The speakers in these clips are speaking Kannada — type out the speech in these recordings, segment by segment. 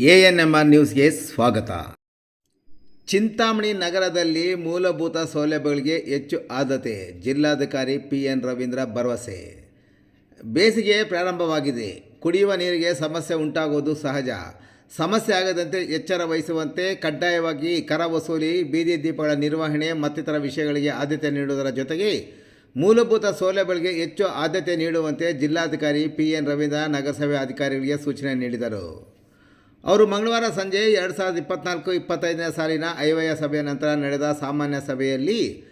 ಎ ಎನ್ ಎಂ ಆರ್ ನ್ಯೂಸ್ಗೆ ಸ್ವಾಗತ. ಚಿಂತಾಮಣಿ ನಗರದಲ್ಲಿ ಮೂಲಭೂತ ಸೌಲಭ್ಯಗಳಿಗೆ ಹೆಚ್ಚು ಆದ್ಯತೆ, ಜಿಲ್ಲಾಧಿಕಾರಿ ಪಿ ಎನ್ ರವೀಂದ್ರ ಭರವಸೆ. ಬೇಸಿಗೆ ಪ್ರಾರಂಭವಾಗಿದೆ. ಕುಡಿಯುವ ನೀರಿಗೆ ಸಮಸ್ಯೆ ಉಂಟಾಗುವುದು ಸಹಜ. ಸಮಸ್ಯೆ ಆಗದಂತೆ ಎಚ್ಚರ ವಹಿಸುವಂತೆ ಕಡ್ಡಾಯವಾಗಿ ಕರ ವಸೂಲಿ, ಬೀದಿ ದೀಪಗಳ ನಿರ್ವಹಣೆ ಮತ್ತಿತರ ವಿಷಯಗಳಿಗೆ ಆದ್ಯತೆ ನೀಡುವುದರ ಜೊತೆಗೆ ಮೂಲಭೂತ ಸೌಲಭ್ಯಗಳಿಗೆ ಹೆಚ್ಚು ಆದ್ಯತೆ ನೀಡುವಂತೆ ಜಿಲ್ಲಾಧಿಕಾರಿ ಪಿ ಎನ್ ರವೀಂದ್ರ ನಗರಸಭೆ ಅಧಿಕಾರಿಗಳಿಗೆ ಸೂಚನೆ ನೀಡಿದರು. ಅವರು ಮಂಗಳವಾರ ಸಂಜೆ ಎರಡು ಸಾವಿರದ ಇಪ್ಪತ್ನಾಲ್ಕು ಇಪ್ಪತ್ತೈದನೇ ಸಾಲಿನ ಐವಯ ಸಭೆಯ ನಂತರ ನಡೆದ ಸಾಮಾನ್ಯ ಸಭೆಯಲ್ಲಿ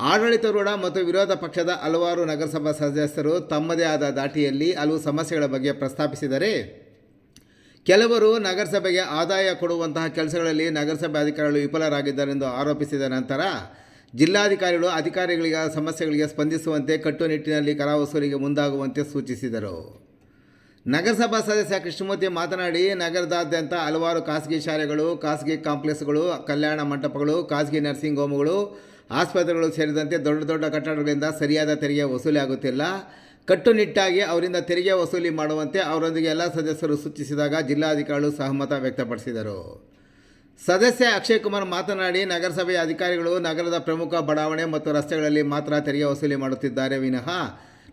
ಆಡಳಿತಾರೂಢ ಮತ್ತು ವಿರೋಧ ಪಕ್ಷದ ಹಲವಾರು ನಗರಸಭಾ ಸದಸ್ಯರು ತಮ್ಮದೇ ಆದ ದಾಟಿಯಲ್ಲಿ ಹಲವು ಸಮಸ್ಯೆಗಳ ಬಗ್ಗೆ ಪ್ರಸ್ತಾಪಿಸಿದರೆ, ಕೆಲವರು ನಗರಸಭೆಗೆ ಆದಾಯ ಕೊಡುವಂತಹ ಕೆಲಸಗಳಲ್ಲಿ ನಗರಸಭೆ ಅಧಿಕಾರಿಗಳು ವಿಫಲರಾಗಿದ್ದಾರೆಂದು ಆರೋಪಿಸಿದ ನಂತರ ಜಿಲ್ಲಾಧಿಕಾರಿಗಳು ಅಧಿಕಾರಿಗಳಿಗೆ ಸಮಸ್ಯೆಗಳಿಗೆ ಸ್ಪಂದಿಸುವಂತೆ ಕಟ್ಟುನಿಟ್ಟಿನಲ್ಲಿ ಕರ ಮುಂದಾಗುವಂತೆ ಸೂಚಿಸಿದರು. ನಗರಸಭಾ ಸದಸ್ಯ ಕೃಷ್ಣಮೂರ್ತಿ ಮಾತನಾಡಿ, ನಗರದಾದ್ಯಂತ ಹಲವಾರು ಖಾಸಗಿ ಶಾಲೆಗಳು, ಖಾಸಗಿ ಕಾಂಪ್ಲೆಕ್ಸ್ಗಳು, ಕಲ್ಯಾಣ ಮಂಟಪಗಳು, ಖಾಸಗಿ ನರ್ಸಿಂಗ್ ಹೋಮ್ಗಳು, ಆಸ್ಪತ್ರೆಗಳು ಸೇರಿದಂತೆ ದೊಡ್ಡ ದೊಡ್ಡ ಕಟ್ಟಡಗಳಿಂದ ಸರಿಯಾದ ತೆರಿಗೆ ವಸೂಲಿ ಆಗುತ್ತಿಲ್ಲ. ಕಟ್ಟುನಿಟ್ಟಾಗಿ ಅವರಿಂದ ತೆರಿಗೆ ವಸೂಲಿ ಮಾಡುವಂತೆ ಅವರೊಂದಿಗೆ ಎಲ್ಲ ಸದಸ್ಯರು ಸೂಚಿಸಿದಾಗ ಜಿಲ್ಲಾಧಿಕಾರಿಗಳು ಸಹಮತ ವ್ಯಕ್ತಪಡಿಸಿದರು. ಸದಸ್ಯ ಅಕ್ಷಯ್ ಕುಮಾರ್ ಮಾತನಾಡಿ, ನಗರಸಭೆಯ ಅಧಿಕಾರಿಗಳು ನಗರದ ಪ್ರಮುಖ ಬಡಾವಣೆ ಮತ್ತು ರಸ್ತೆಗಳಲ್ಲಿ ಮಾತ್ರ ತೆರಿಗೆ ವಸೂಲಿ ಮಾಡುತ್ತಿದ್ದಾರೆ. ವಿನಃ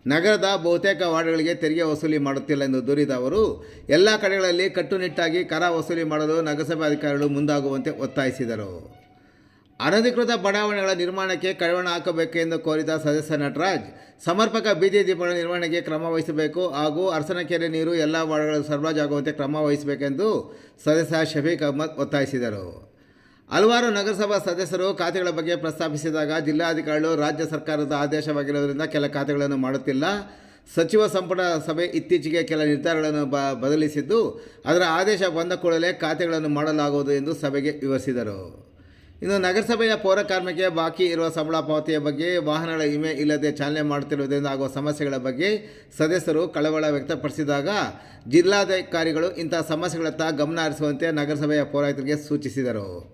ನಗರದ ಬಹುತೇಕ ವಾರ್ಡ್ಗಳಿಗೆ ತೆರಿಗೆ ವಸೂಲಿ ಮಾಡುತ್ತಿಲ್ಲ ಎಂದು ದೂರಿದ ಅವರು, ಎಲ್ಲ ಕಡೆಗಳಲ್ಲಿ ಕಟ್ಟುನಿಟ್ಟಾಗಿ ಕರ ವಸೂಲಿ ಮಾಡಲು ನಗರಸಭೆ ಅಧಿಕಾರಿಗಳು ಮುಂದಾಗುವಂತೆ ಒತ್ತಾಯಿಸಿದರು. ಅನಧಿಕೃತ ಬಡಾವಣೆಗಳ ನಿರ್ಮಾಣಕ್ಕೆ ಕಡಿವಾಣ ಹಾಕಬೇಕೆಂದು ಕೋರಿದ ಸದಸ್ಯ ನಟರಾಜ್, ಸಮರ್ಪಕ ಬೀದಿ ದೀಪಗಳ ನಿರ್ವಹಣೆಗೆ ಕ್ರಮ ವಹಿಸಬೇಕು ಹಾಗೂ ಅರಸನಕೆರೆ ನೀರು ಎಲ್ಲ ವಾರ್ಡ್ಗಳು ಸರಬರಾಜಾಗುವಂತೆ ಕ್ರಮ ವಹಿಸಬೇಕೆಂದು ಸದಸ್ಯ ಶಫೀಕ್ ಅಹ್ಮದ್ ಒತ್ತಾಯಿಸಿದರು. ಹಲವಾರು ನಗರಸಭಾ ಸದಸ್ಯರು ಖಾತೆಗಳ ಬಗ್ಗೆ ಪ್ರಸ್ತಾಪಿಸಿದಾಗ ಜಿಲ್ಲಾಧಿಕಾರಿಗಳು ರಾಜ್ಯ ಸರ್ಕಾರದ ಆದೇಶವಾಗಿರೋದ್ರಿಂದ ಕೆಲ ಖಾತೆಗಳನ್ನು ಮಾಡುತ್ತಿಲ್ಲ. ಸಚಿವ ಸಂಪುಟ ಸಭೆ ಇತ್ತೀಚೆಗೆ ಕೆಲ ನಿರ್ಧಾರಗಳನ್ನು ಬ, ಬದಲಿಸಿದ್ದು, ಅದರ ಆದೇಶ ಬಂದ ಕೂಡಲೇ ಖಾತೆಗಳನ್ನು ಮಾಡಲಾಗುವುದು ಎಂದು ಸಭೆಗೆ ವಿವರಿಸಿದರು. ಇನ್ನು ನಗರಸಭೆಯ ಪೌರ ಕಾರ್ಮಿಕೆ ಬಾಕಿ ಇರುವ ಸಂಬಳ ಪಾವತಿಯ ಬಗ್ಗೆ ವಾಹನಗಳ ವಿಮೆ ಇಲ್ಲದೆ ಚಾಲನೆ ಮಾಡುತ್ತಿರುವುದರಿಂದ ಆಗುವ ಸಮಸ್ಯೆಗಳ ಬಗ್ಗೆ ಸದಸ್ಯರು ಕಳವಳ ವ್ಯಕ್ತಪಡಿಸಿದಾಗ ಜಿಲ್ಲಾಧಿಕಾರಿಗಳು ಇಂತಹ ಸಮಸ್ಯೆಗಳತ್ತ ಗಮನ ಹರಿಸುವಂತೆ ನಗರಸಭೆಯ ಪೌರಾಯುಕ್ತರಿಗೆ ಸೂಚಿಸಿದರು.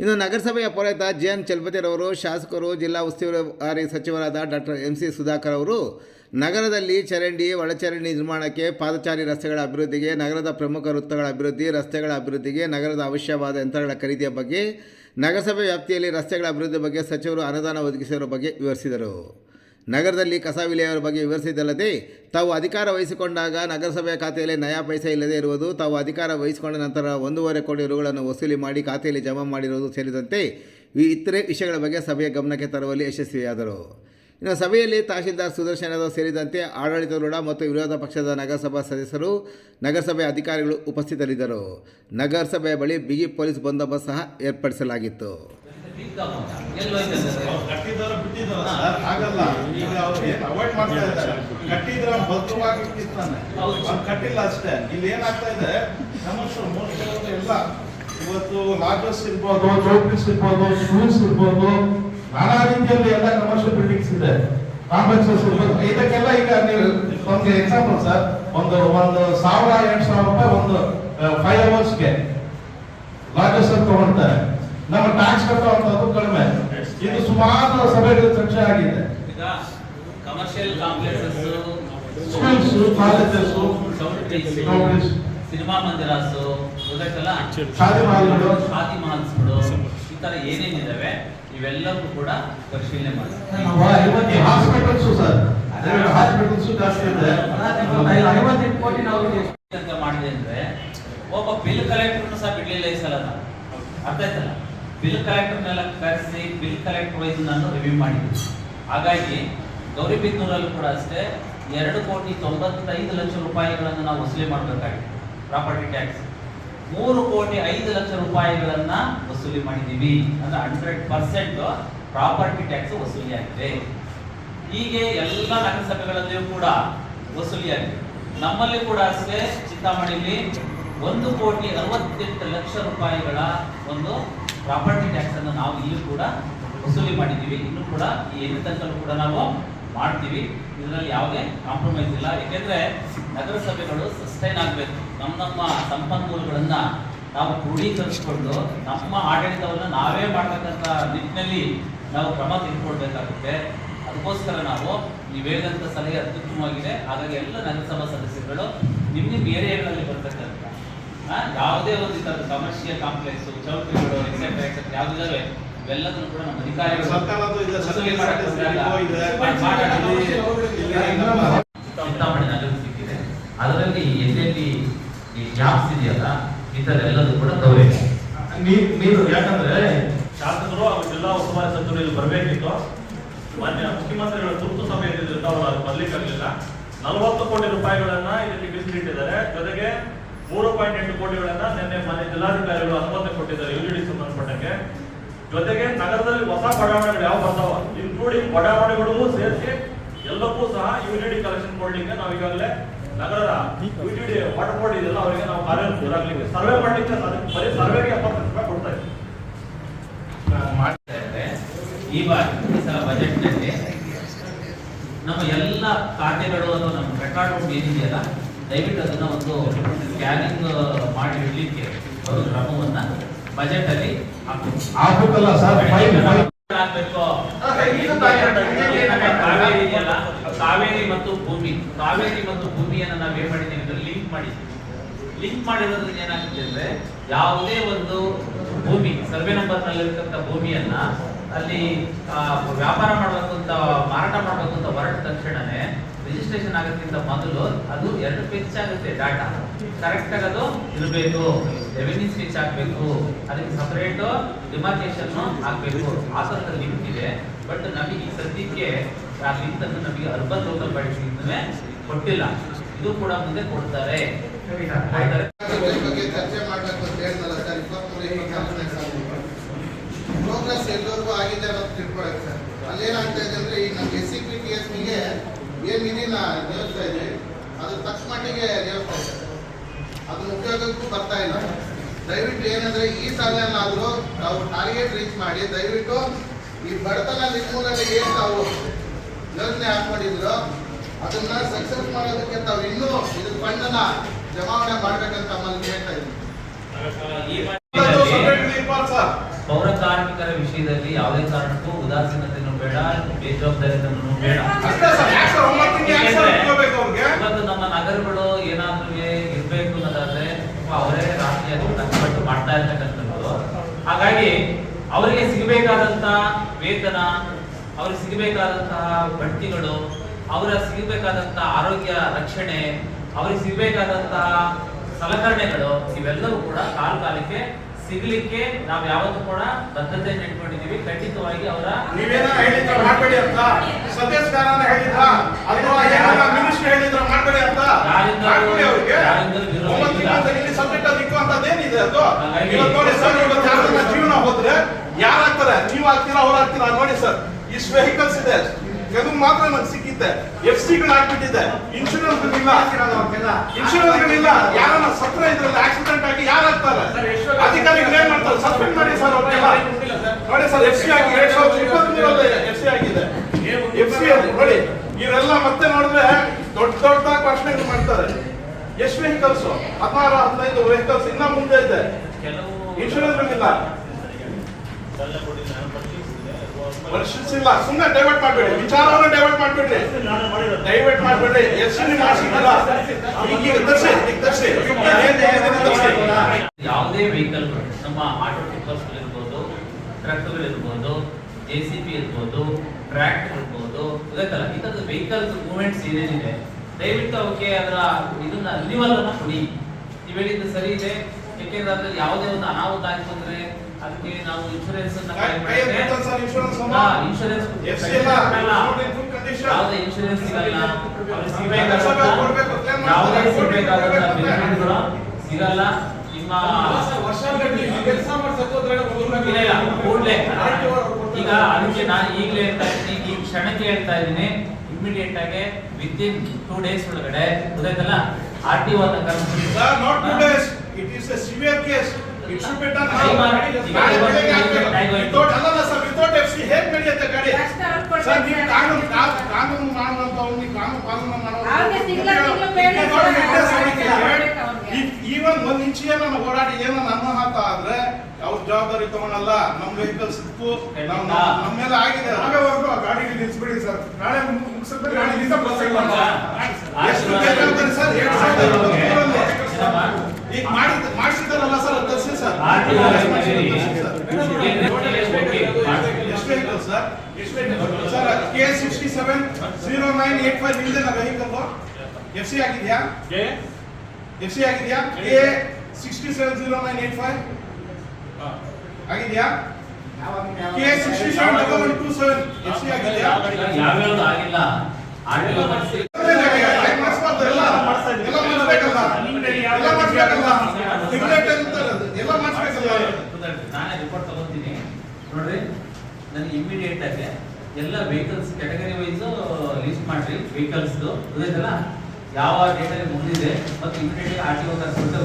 ಇನ್ನು ನಗರಸಭೆಯ ಪೌರಾಯುಕ್ತ ಜೆ ಎನ್ ಚಲಪತಿರವರು, ಶಾಸಕರು, ಜಿಲ್ಲಾ ಉಸ್ತುವಾರಿ ಸಚಿವರಾದ ಡಾಕ್ಟರ್ ಎಂ ಸಿ ಸುಧಾಕರ್ ಅವರು ನಗರದಲ್ಲಿ ಚರಂಡಿ, ಒಳಚರಂಡಿ ನಿರ್ಮಾಣಕ್ಕೆ ಪಾದಚಾರಿ ರಸ್ತೆಗಳ ಅಭಿವೃದ್ಧಿಗೆ, ನಗರದ ಪ್ರಮುಖ ವೃತ್ತಗಳ ಅಭಿವೃದ್ಧಿ, ರಸ್ತೆಗಳ ಅಭಿವೃದ್ಧಿಗೆ, ನಗರದ ಅವಶ್ಯವಾದ ಯಂತ್ರಗಳ ಖರೀದಿಯ ಬಗ್ಗೆ, ನಗರಸಭೆ ವ್ಯಾಪ್ತಿಯಲ್ಲಿ ರಸ್ತೆಗಳ ಅಭಿವೃದ್ಧಿ ಬಗ್ಗೆ ಸಚಿವರು ಅನುದಾನ ಒದಗಿಸಿರುವ ಬಗ್ಗೆ ವಿವರಿಸಿದರು. ನಗರದಲ್ಲಿ ಕಸ ಬಗ್ಗೆ ವಿವರಿಸಿದ್ದಲ್ಲದೆ, ತಾವು ಅಧಿಕಾರ ವಹಿಸಿಕೊಂಡಾಗ ನಗರಸಭೆಯ ಖಾತೆಯಲ್ಲಿ ನಯಾ ಪೈಸೆ ಇಲ್ಲದೆ ಇರುವುದು, ತಾವು ಅಧಿಕಾರ ವಹಿಸಿಕೊಂಡ ನಂತರ ಒಂದೂವರೆ ಕೋಟಿ ರುಗಳನ್ನು ವಸೂಲಿ ಮಾಡಿ ಖಾತೆಯಲ್ಲಿ ಜಮಾ ಮಾಡಿರುವುದು ಸೇರಿದಂತೆ ಈ ಇತರೆ ವಿಷಯಗಳ ಬಗ್ಗೆ ಸಭೆಯ ಗಮನಕ್ಕೆ ತರುವಲ್ಲಿ ಯಶಸ್ವಿಯಾದರು. ಇನ್ನು ಸಭೆಯಲ್ಲಿ ತಹಶೀಲ್ದಾರ್ ಸುದರ್ಶನ ಯಾದವ್ ಸೇರಿದಂತೆ ಆಡಳಿತಾರೂಢ ಮತ್ತು ವಿರೋಧ ಪಕ್ಷದ ನಗರಸಭಾ ಸದಸ್ಯರು, ನಗರಸಭೆ ಅಧಿಕಾರಿಗಳು ಉಪಸ್ಥಿತರಿದ್ದರು. ನಗರಸಭೆಯ ಬಳಿ ಬಿಗಿ ಪೊಲೀಸ್ ಬಂದೋಬಸ್ತ್ ಸಹ ಏರ್ಪಡಿಸಲಾಗಿತ್ತು. ಕಟ್ಟಿದವರು ಬಿಟ್ಟಿದ್ದಾರೆ ಸರ್ ಆಗಲ್ಲ ಈಗ ಅವ್ರಿಗೆ ಅವಾಯ್ಡ್ ಮಾಡ್ತಾ ಇದ್ದಾರೆ ಕಟ್ಟಿದ್ರ ಭದ್ರವಾಗಿ ಇಟ್ಟಿರ್ತಾನೆ ಕಟ್ಟಿಲ್ಲ ಅಷ್ಟೇ ಇಲ್ಲಿ ಏನಾಗ್ತಾ ಇದೆ ಕಮರ್ಷಿಯಲ್ ಮೋಸ್ಟ್ಲಿ ಎಲ್ಲ ಇವತ್ತು ಲಾಡ್ಜಸ್ ಇರ್ಬೋದು ಚೌಕೀಸ್ ಇರ್ಬೋದು ಸ್ಕೂಲ್ಸ್ ಇರ್ಬೋದು ನಾನಾ ರೀತಿಯಲ್ಲಿ ಎಲ್ಲ ಕಮರ್ಷಿಯಲ್ ಬಿಲ್ಡಿಂಗ್ಸ್ ಇದೆ ಕಾಂಪ್ಲೆಕ್ಸಸ್ ಇರ್ಬೋದು ಇದಕ್ಕೆಲ್ಲ ಈಗ ನೀವು ಒಂದು ಎಕ್ಸಾಂಪಲ್ ಸರ್ ಒಂದು ಒಂದು ಸಾವಿರ ಎರಡ್ ಸಾವಿರ ರೂಪಾಯಿ ಒಂದು ಫೈವ್ ಅವರ್ಸ್ಗೆ ಲಾಡ್ಜಸ್ ಅಂತ ತಗೊಳ್ತಾರೆ ನಮ್ಮ ಟ್ಯಾಕ್ಸ್ ಕಟ್ಟುವಂತದ್ದು ಕಡಿಮೆ. ಇದು ಸುಮಾರು ಸಭೆಗಳು ಚರ್ಚೆ ಆಗಿದೆ. ಈಗ commercial complexes schools colleges college cinema ಮಂದಿರಸ್ ಗೊತ್ತಾಯ್ತಲ್ಲ ಶಾದಿ ಮಾಲ್ಗಳು. ಶಾದಿ ಮಹಲ್ಸ್ಗಳು ಈ ತರ ಏನೇನಿದಾವೆ ಇವೆಲ್ಲವೂ ಕೂಡ ಪರಿಶೀಲನೆ ಮಾಡಿ. Hospitals sir. ಹಾಸ್ಪಿಟಲ್ಸ್ ಜಾಸ್ತಿ ಇದೆ. ಅಂತ ಮಾಡಿದೆ ಅಂದ್ರೆ ಒಬ್ಬ ಬಿಲ್ ಕಲೆಕ್ಟರ್ ಸಹ ಬಿಡ್ಲಿಲ್ಲ ಈ ಸಲ ಅರ್ಥ ಆಯ್ತಲ್ಲ? ಬಿಲ್ ಕಲೆಕ್ಟರ್ನೆಲ್ಲ ಕರೆಸಿ ಬಿಲ್ ಕಲೆಕ್ಟರ್ ವೈಸ್ ನಾನು ರಿವ್ಯೂ ಮಾಡಿದ್ದೆ. ಹಾಗಾಗಿ ಗೌರಿಬಿದ್ನೂರಲ್ಲೂ ಕೂಡ ಅಷ್ಟೇ ಎರಡು ಕೋಟಿ ತೊಂಬತ್ತೈದು ಲಕ್ಷ ರೂಪಾಯಿಗಳನ್ನು ನಾವು ವಸೂಲಿ ಮಾಡಬೇಕಾಗಿದೆ. Property tax. ಮೂರು ಕೋಟಿ ಐದು ಲಕ್ಷ ರೂಪಾಯಿಗಳನ್ನು ವಸೂಲಿ ಮಾಡಿದ್ದೀವಿ. ಅಂದ್ರೆ ಹಂಡ್ರೆಡ್ ಪರ್ಸೆಂಟ್ ಪ್ರಾಪರ್ಟಿ ಟ್ಯಾಕ್ಸ್ ವಸೂಲಿ ಆಗಿದೆ ಹೀಗೆ ಎಲ್ಲ ನಗರಸಭೆಗಳಲ್ಲಿಯೂ ಕೂಡ ವಸೂಲಿಯಾಗಿದೆ. ನಮ್ಮಲ್ಲಿ ಕೂಡ ಅಷ್ಟೇ ಚಿಂತಾಮಣಿಲಿ ಒಂದು ಕೋಟಿ ಅರವತ್ತೆಂಟು ಲಕ್ಷ ರೂಪಾಯಿಗಳ ಒಂದು ಪ್ರಾಪರ್ಟಿ ಟ್ಯಾಕ್ಸ್ ಅನ್ನು ನಾವು ಇಲ್ಲೂ ಕೂಡ ವಸೂಲಿ ಮಾಡಿದ್ದೀವಿ. ಇನ್ನು ಕೂಡ ಈ ತನಕಲ್ಲೂ ಕೂಡ ನಾವು ಮಾಡ್ತೀವಿ. ಇದರಲ್ಲಿ ಯಾವುದೇ ಕಾಂಪ್ರಮೈಸ್ ಇಲ್ಲ. ಯಾಕೆಂದ್ರೆ ನಗರಸಭೆಗಳು ಸಸ್ಟೈನ್ ಆಗಬೇಕು. ನಮ್ಮ ನಮ್ಮ ಸಂಪನ್ಮೂಲಗಳನ್ನ ನಾವು ಕ್ರೋಢೀಕರಿಸಿಕೊಂಡು ನಮ್ಮ ಆಡಳಿತವನ್ನ ನಾವೇ ಮಾಡಬೇಕಂತ ನಿಟ್ಟಿನಲ್ಲಿ ನಾವು ಕ್ರಮ ತೆಗೆದುಕೊಳ್ಬೇಕಾಗುತ್ತೆ. ಅದಕ್ಕೋಸ್ಕರ ನಾವು ನೀವು ಸಲಹೆ ಅತ್ಯುತ್ತಮವಾಗಿದೆ. ಹಾಗಾಗಿ ಎಲ್ಲ ನಗರಸಭಾ ಸದಸ್ಯರುಗಳು, ನಿಮ್ಮ ನಿಮ್ಮ ಏರಿಯಾಗಳಲ್ಲಿ ಬರ್ತಕ್ಕಂಥ ಯಾವುದೇ ಒಂದು ಇತರ ಸಮಸ್ಯೆ ಕಾಂಪ್ಲೆಕ್ಸ್ ಚೌಟ್ರಿಗಳು ಎಕ್ಸೆಟ್ರಾ ಎಕ್ಸೆಟ್ರಾ ಯಾವ್ದಿದಾವೆ ಇವೆಲ್ಲದನ್ನು ಕೂಡ ನಮ್ಮ ಅಧಿಕಾರಿಗಳು ಚಿಂತಾಮಣಿ ನಗರ ಸಿಕ್ಕಿದೆ. ಅದರಲ್ಲಿ ಎಲ್ಲೆಲ್ಲಿ ಈ ಜಾಬ್ಸ್ ಇದೆಯಲ್ಲ ಈ ತರ ಎಲ್ಲದೂ ಕೂಡ ಗೌರವ ನೀವು ನೀರು ಯಾಕಂದ್ರೆ ಶಾಸಕರು ಹಾಗೂ ಜಿಲ್ಲಾ ಉಸ್ತುವಾರಿ ಸಚಿವರು ಇಲ್ಲಿ ಬರಬೇಕಿತ್ತು. ಮಾನ್ಯ ಮುಖ್ಯಮಂತ್ರಿಗಳ ತುರ್ತು ಸಭೆ ಇದ್ದಿದ್ದರಿಂದ ಅವರು ಬರ್ಲಿಕ್ಕಾಗಲಿಲ್ಲ. ನಲವತ್ತು ಕೋಟಿ ರೂಪಾಯಿಗಳನ್ನ ಇದಕ್ಕೆ ಮೀಸಲಿಟ್ಟಿದ್ದಾರೆ ಜೊತೆಗೆ ಮೂರು ಪಾಯಿಂಟ್ ಎಂಟು ಕೋಟಿಗಳನ್ನ ನಿನ್ನೆ ಮನೆ ಜಿಲ್ಲಾಧಿಕಾರಿಗಳು ಅನುಮತಿ ಕೊಟ್ಟಿದ್ದಾರೆ ಯುಜಿಡಿ ಸಂಬಂಧಪಟ್ಟಕ್ಕೆ ಜೊತೆಗೆ ನಗರದಲ್ಲಿ ಹೊಸ ಬಡಾವಣೆಗಳು ಯಾವ ಬರ್ತಾವ ಇನ್ಕ್ಲೂಡಿಂಗ್ ಬಡಾವಣೆಗಳು ಸೇರಿಸಿ ಎಲ್ಲಕ್ಕೂ ಸಹ ಯುಜಿಡಿ ಕಲೆಕ್ಷನ್ ಕೊಡ್ಲಿಕ್ಕೆ ನಾವು ಈಗಾಗಲೇ ನಗರದ ಯುಜಿಡಿ ವಾಟರ್ ಬೋರ್ಡ್ ಇದೆಯಲ್ಲ ಅವರಿಗೆ ನಾವು ಕಾರ್ಯಕ್ಕೆ ಸರ್ವೆ ಮಾಡ್ಲಿಕ್ಕೆ ಬರೀ ಸರ್ವೆಗೆ ಎಪ್ಪತ್ತು ರೂಪಾಯಿ ಕೊಡ್ತಾ ಇದ್ದೀವಿ ಈ ಬಾರಿ ಈ ಸಲ ಬಜೆಟ್ನಲ್ಲಿ ನಮ್ಮ ಎಲ್ಲ ಖಾತೆಗಳು ಅಥವಾ ನಮ್ಮ ರೆಕಾರ್ಡ್ ಏನಿದೆಯಲ್ಲ ದಯವಿಟ್ಟು ಅದನ್ನ ಒಂದು ಸ್ಕ್ಯಾನಿಂಗ್ ಮಾಡಿ ಇಡ್ಲಿಕ್ಕೆ ಒಂದು ಕ್ರಮವನ್ನ ಬಜೆಟ್ ಅಲ್ಲಿ ಸರ್. ಕಾವೇರಿ ಮತ್ತು ಭೂಮಿ. ಕಾವೇರಿ ಮತ್ತು ಭೂಮಿಯನ್ನು ನಾವು ಏನ್ ಮಾಡಿದ್ದೀವಿ ಲಿಂಕ್ ಮಾಡಿದ್ದೀವಿ. ಲಿಂಕ್ ಮಾಡಿರೋದ್ರಿಂದ ಏನಾಗುತ್ತೆ ಅಂದ್ರೆ ಯಾವುದೇ ಒಂದು ಭೂಮಿ ಸರ್ವೆ ನಂಬರ್ ನಲ್ಲಿರ್ತಕ್ಕಂಥ ಭೂಮಿಯನ್ನ ಅಲ್ಲಿ ಆ, ವ್ಯಾಪಾರ ಮಾಡಬೇಕು ಅಂತ ಮಾರಾಟ ಮಾಡಬೇಕು ಅಂತ ಹೊರಟ ತಕ್ಷಣನೇ ರಿಜಿಸ್ಟ್ರೇಷನ್ ಆಗೋಕ್ಕಿಂತ ಮೊದಲು ಅದು ಎರಡು ಪಿಚ್ ಆಗುತ್ತೆ ಡಾಟಾ ಕರೆಕ್ಟ್ ಆಗಿ ಅದು ಇರಬೇಕು. ರೆವಿನ್ಯೂ ಸ್ವಿಚ್ ಆಗಬೇಕು. ಅದಕ್ಕೆ ಸಪರೇಟ್ ಡಿಮಾರ್ಕೇಶನ್ ಆಗಬೇಕು. ಆ ಥರದ ಲಿಂಕ್ ಇದೆ. ಬಟ್ ನಮಗೆ ಈ ಸದ್ಯಕ್ಕೆ ಆ ಲಿಂಕ್ ಅನ್ನು ನಮಗೆ ಅರ್ಬನ್ ಲೋಕಲ್ ಬಾಡಿಗೆ ಕೊಟ್ಟಿಲ್ಲ. ಇದು ಕೂಡ ಮುಂದೆ ಕೊಡ್ತಾರೆ. ಕೊಡ್ತಾರೆ ಇದ್ರ ಬಗ್ಗೆ ಚರ್ಚೆ ಪ್ರೋಗ್ರೆಸ್ ಎಲ್ಲರಿಗೂ ಆಗಿದೆ ಅನ್ನೋದು ತಿಳ್ಕೊಳಕ್ ಸರ್. ಅಲ್ಲೇನಾಗ್ತಾ ಇದೆ ಅಂದ್ರೆ ಈಗ ನಮ್ಗೆ ಎಸ್ ಸಿ ಪಿ ಟಿ ಎಸ್ಗೆ ಏನ್ ದೇವಸ್ಥಾನ ಇದೆ ಅದು ತಕ್ಕ ಮಟ್ಟಿಗೆ ಇದೆ ಅದನ್ನ ಉಪಯೋಗಕ್ಕೂ ಬರ್ತಾ ಇಲ್ಲ. ದಯವಿಟ್ಟು ಏನಂದ್ರೆ ಈ ಸಾಲನಾದರೂ ನಾವು ಟಾರ್ಗೆಟ್ ರೀಚ್ ಮಾಡಿ, ದಯವಿಟ್ಟು ಈ ಬಡತನ ನಿರ್ಮೂಲನೆ ಏನು ತಾವು ಯೋಜನೆ ಹಾಕೊಂಡಿದ್ರು ಅದನ್ನ ಸಕ್ಸಸ್ ಮಾಡೋದಕ್ಕೆ ತಾವು ಇನ್ನೂ ಇದು ಫಂಡನ್ನ ಜಮಾವಣೆ ಮಾಡ್ಬೇಕಂತ ನಮ್ಮಲ್ಲಿ ಕೇಳ್ತಾ ಇದ್ದೀನಿ. ವಿಷಯದಲ್ಲಿ ಯಾವುದೇ ಕಾರಣಕ್ಕೂ ಉದಾಸೀನತೆನೂ ಬೇಡ ಬೇಜವಾಬ್ದಾರಿತನೂ ಬೇಡ? ಇವತ್ತು ನಮ್ಮ ನಗರಗಳು ಏನಾದ್ರೂ ಇರ್ಬೇಕು ಅನ್ನೋದಾದ್ರೆ ಅವರೇ ರಾಷ್ಟ್ರೀಯ ಕಷ್ಟಪಟ್ಟು ಮಾಡ್ತಾ ಇರ್ತಕ್ಕಂಥದ್ದು ಹಾಗಾಗಿ ಅವರಿಗೆ ಸಿಗಬೇಕಾದಂತ ವೇತನ ಅವ್ರಿಗೆ ಸಿಗಬೇಕಾದಂತಹ ಬಡ್ತಿಗಳು ಅವರ ಸಿಗಬೇಕಾದಂತಹ ಆರೋಗ್ಯ ರಕ್ಷಣೆ ಅವ್ರಿಗೆ ಸಿಗಬೇಕಾದಂತಹ ಸಲಕರಣೆಗಳು ಇವೆಲ್ಲವೂ ಕೂಡ ಕಾಲ ಕಾಲಕ್ಕೆ ಸಿಗ್ಲಿಕ್ಕೆ ನಾವ್ ಯಾವತ್ತೂ ಕೂಡ ಬದ್ಧತೆಯನ್ನು ಇಟ್ಕೊಂಡಿದೀವಿ ಖಂಡಿತವಾಗಿ ಅವರ ನೀವೇನೋ ಹೇಳಿದ್ರ ಮಾಡಬೇಡಿ ಅಂತ? ಸದಸ್ಯರಾನ ಹೇಳಿದ್ರ? ಅಥವಾ ಏನಾರ ಮಿನಿಸ್ಟರ್ ಹೇಳಿದ್ರ ಮಾಡ್ಬೇಡಿ ಅಂತ? ಅವರಿಗೆ. ಒಂಬತ್ತು ಇಲ್ಲ. ತಿಂಗಳು ಇಲ್ಲಿ ಸಬ್ಜೆಕ್ಟ್ ಅಲ್ಲಿ ಇಕ್ಕುವಂತದ್ದೇನಿದೆ ಅದು? ಇವತ್ತು ನೋಡಿ ಸರ್ ಇವತ್ತು ಯಾರನ್ನ ಜೀವನ ಹೋದ್ರೆ ಯಾರಾಗ್ತಾರೆ? ನೀವು ಆಗ್ತೀರಾ ಅವ್ರು ಆಗ್ತೀರಾ ನೋಡಿ ಸರ್ ಇಷ್ಟು ವೆಹಿಕಲ್ಸ್ ಇದೆ. ಕೆಲವು ಮಾತ್ರ ನನಗೆ ಸಿಕ್ಕಿದ್ದೆ. ಎಫ್ ಸಿಗಳು ಹಾಕ್ಬಿಟ್ಟಿದೆ ಇನ್ಶೂರೆನ್ಸ್ ಇನ್ಶೂರೆನ್ಸ್ ಇಲ್ಲ ಯಾರನ್ನ ಸತ್ರ ಇದ್ರಲ್ಲಿ ಆಕ್ಸಿಡೆಂಟ್ ಆಗಿ ಯಾರಾಗ್ತಾರೆ? ಅಧಿಕಾರಿಗಳು ಏನ್ ಮಾಡ್ತಾರೆ? ಸಸ್ಪೆಂಡ್ ಮಾಡಿ ಸರ್ ಅವ್ರಿಗೆಲ್ಲ ನೋಡಿ ಸರ್ ಎಫ್ ಸಿ ಆಗಿ ಎರಡ್ ಸಾವಿರದ ಇಪ್ಪತ್ಮೂರಲ್ಲಿ ಎಫ್ ಸಿ ಆಗಿದೆ. ಎಫ್ ಸಿ ನೋಡಿ ಇವರೆಲ್ಲ ಮತ್ತೆ ನೋಡಿದ್ರೆ ದೊಡ್ಡ ದೊಡ್ಡ ಪ್ರಶ್ನೆಗಳು ಮಾಡ್ತಾರೆ. ಎಷ್ಟು ವೆಹಿಕಲ್ಸ್ ಹದಿನಾರು ಹದಿನೈದು ವೆಹಿಕಲ್ಸ್ ಇನ್ನ ಮುಂದೆ ಇದೆ. ಇನ್ಶೂರೆನ್ಸ್ ಇಲ್ಲ ಪರಿಶೀಲಿಸಿಲ್ಲ ಸುಮ್ಮನೆ ಡೈವರ್ಟ್ ಮಾಡ್ಬೇಡಿ. ವಿಚಾರವನ್ನ ಡೈವರ್ಟ್ ಮಾಡ್ಬೇಡಿ. ಡೈವರ್ಟ್ ಮಾಡ್ಬೇಡ್ರಿ ಎಷ್ಟು ನೀವು ಯಾವುದೇ ವೆಹಿಕಲ್ ನಮ್ಮ ಆಟೋ ಟಿಪ್ಪರ್ಸ್ ಇರ್ಬೋದು ಟ್ರಕ್ಗಳು ಇರ್ಬೋದು ಜೆ ಸಿ ಬಿ ಇರ್ಬೋದು ಟ್ರ್ಯಾಕ್ಟರ್ ಇರ್ಬೋದು ಗೊತ್ತಲ್ಲ ಈ ತರದ ವೆಹಿಕಲ್ಸ್ ಮೂವ್ಮೆಂಟ್ಸ್ ಏನೇನಿದೆ, ದಯವಿಟ್ಟು ಅವಕ್ಕೆ ಅದರ ಇದನ್ನ ರಿನಿವಲ್ ಅನ್ನ ಕೊಡಿ. ನೀವು ಹೇಳಿದ್ದು ಸರಿ ಇದೆ. ಯಾಕೆಂದ್ರೆ ಅದ್ರಲ್ಲಿ ಯಾವುದೇ ಒಂದು ಅನಾಹುತ ಆಯ್ತು ಅಂದ್ರೆ ಅದಕ್ಕೆ ನಾವು ಇನ್ಶೂರೆನ್ಸ್ ಅನ್ನ ಕೈ- ಕೈ ಎತ್ತುತ್ತಲ್ಲ ಸರ್ ಇನ್ಶೂರೆನ್ಸ್. ಯಾವುದೇ ಇನ್ಶೂರೆನ್ಸ್ ಸಿಗಲ್ಲ ಯಾವುದೇ ಸಿಗಬೇಕಾದಂತ. ಬೆನಿಫಿಟ್ಗಳು ಸಿಗಲ್ಲ ನಿಮ್ಮ ಇಲ್ಲ, ಈಗ ಅದಕ್ಕೆ ನಾನು ಈಗಲೇ ಹೇಳ್ತಾ ಇದ್ದೀನಿ. ಈ ಕ್ಷಣಕ್ಕೆ ಹೇಳ್ತಾ ಇದ್ದೀನಿ. ಇಮಿಡಿಯೇಟ್ ಆಗಿ ವಿತ್ ಇನ್ ಟೂ ಡೇಸ್ ಒಳಗಡೆ ಗೊತ್ತಾಯ್ತಲ್ಲ? R T O Sir, not days it It a severe severe Without- ಅಲ್ಲಲ್ಲ sir, without FC ಹೇಗ್ ನಡೆಯುತ್ತೆ ಗಾಡಿ? ಸರ್, ನೀವು ಕಾನೂನು ಕಾನೂನು ಮಾಡುವಂತವ್ರು, ನೀವು ಕಾನೂನು ಪಾಲನೆ ಸರ್, ಈವನ್ ಒಂದ್ ಇಂಚ್ ಏನನ್ನ ಓಡಾಡಿ ಏನೋ ಅನಾಹುತ ಆದ್ರೆ ಅವ್ರ ಜವಾಬ್ದಾರಿ ತಗೊಳಲ್ಲ ನಮ್ ವೆಹಿಕಲ್ ಸಿಕ್ಕು. ನಮ್ ನಮ್- ನಮ್ಮ ಮೇಲೆ ಆಗಿದೆ. ಆಗವರೆಗೂ ಆ ಗಾಡಿಗೆ ನಿಲ್ಸ್ಬಿಡಿ ಸರ್ ನಾಳೆ ಮುಗಿಸಿದ್ರೆ ಬಸ್ ಇಲ್ಲ ಎಷ್ಟು ಸರ್ ಎರಡ್ ಸಾವಿರದ ಈಗ ಮಾಡಿದ ಮಾಡಿಸಿದಾರಲ್ಲ ಸರ್ ತರ್ಸಿ ಸರ್. ಸರ್. ಎಷ್ಟು vehicle sir? Sir? K sixty seven zero nine eight five ನಿಮ್ದೇನ vehicle F C ಆಗಿದೆಯಾ? ಎಫ್ ಸಿ ಆಗಿದೆಯಾ? K sixty seven zero nine eight five ಆಗಿದೆಯಾ? K sixty seven double one two seven F C ಆಗಿದೆಯಾ? ಯಾವ್ಯಾವ್ದು ಆಗಿಲ್ಲ. ಆರ್ಟಿಒ ಮಾಡಿಸಿ ಯಾಕೆ ಮಾಡಿಸ್ಬಾರ್ದು? ಎಲ್ಲ ಎಲ್ಲ ಮಾಡಿಸ್ಬೇಕಲ್ಲ ಎಲ್ಲ ನಾನೇ ರಿಪೋರ್ಟ್ ತಗೊಂತೀನಿ. ನೋಡ್ರಿ ನನಗೆ ಇಮಿಡಿಯೇಟ್ ಆಗಿ ಎಲ್ಲ ವೆಹಿಕಲ್ಸ್ ಕ್ಯಾಟಗರಿ ವೈಸ್ ಲಿಸ್ಟ್ ಮಾಡ್ರಿ ವೆಹಿಕಲ್ಸ್ ಗೊತ್ತಾಯ್ತಲ್ಲ? ಯಾವ ಡೇಟಲ್ಲಿ ಮುಗಿದಿದೆ ಮತ್ತು ಇಮಿಡಿಯೇಟ್ ಆರ್ ಟಿ ಒ ಕರ್ಸ್ಬಿಟ್ಟು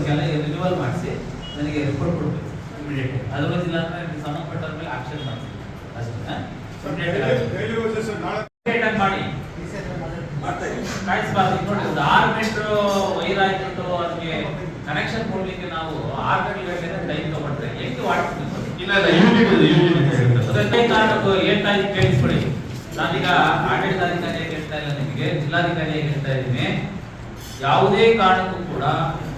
ರಿನ್ಯೂವಲ್ ಮಾಡಿಸಿ ನನಗೆ ರಿಪೋರ್ಟ್ ಕೊಡ್ಬೇಕು. ಇಮಿಡಿಯೇಟ್ ಅದರ್ವೈಸ್ ಇಲ್ಲ ಅಂದ್ರೆ ಸಂಬಂಧಪಟ್ಟ ಮೇಲೆ ಆಕ್ಷನ್ ಮಾಡ್ತೀನಿ ಅಷ್ಟೇ ಮಾಡಿ. ಕಾಯಿಸ್ಬಾರ್ದು. ನೋಡಿ ಒಂದು ಆರು ಮೀಟರ್ ವೈರ್ ಆಯ್ತು ಅದಕ್ಕೆ. ಕನೆಕ್ಷನ್ ಕೊಡ್ಲಿಕ್ಕೆ ನಾವು ಆರು ಗಂಟೆ ಟೈಮ್ ತಗೊಂಡ್ರೆ ಎಷ್ಟು ವಾಟ್ ಇಲ್ಲ ಇಲ್ಲ ಯೂನಿಟ್ ಯೂನಿಟ್ ಅದಕ್ಕೆ ಕಾರಣಕ್ಕೂ ಕೇಳಿಸ್ಕೊಳ್ಳಿ ನಾನೀಗ ಆಡಳಿತಾಧಿಕಾರಿಯಾಗಿ ಹೇಳ್ತಾ ಇಲ್ಲ ನಿಮಗೆ ಜಿಲ್ಲಾಧಿಕಾರಿಯಾಗಿ ಹೇಳ್ತಾ ಇದ್ದೀನಿ. ಯಾವುದೇ ಕಾರಣಕ್ಕೂ ಕೂಡ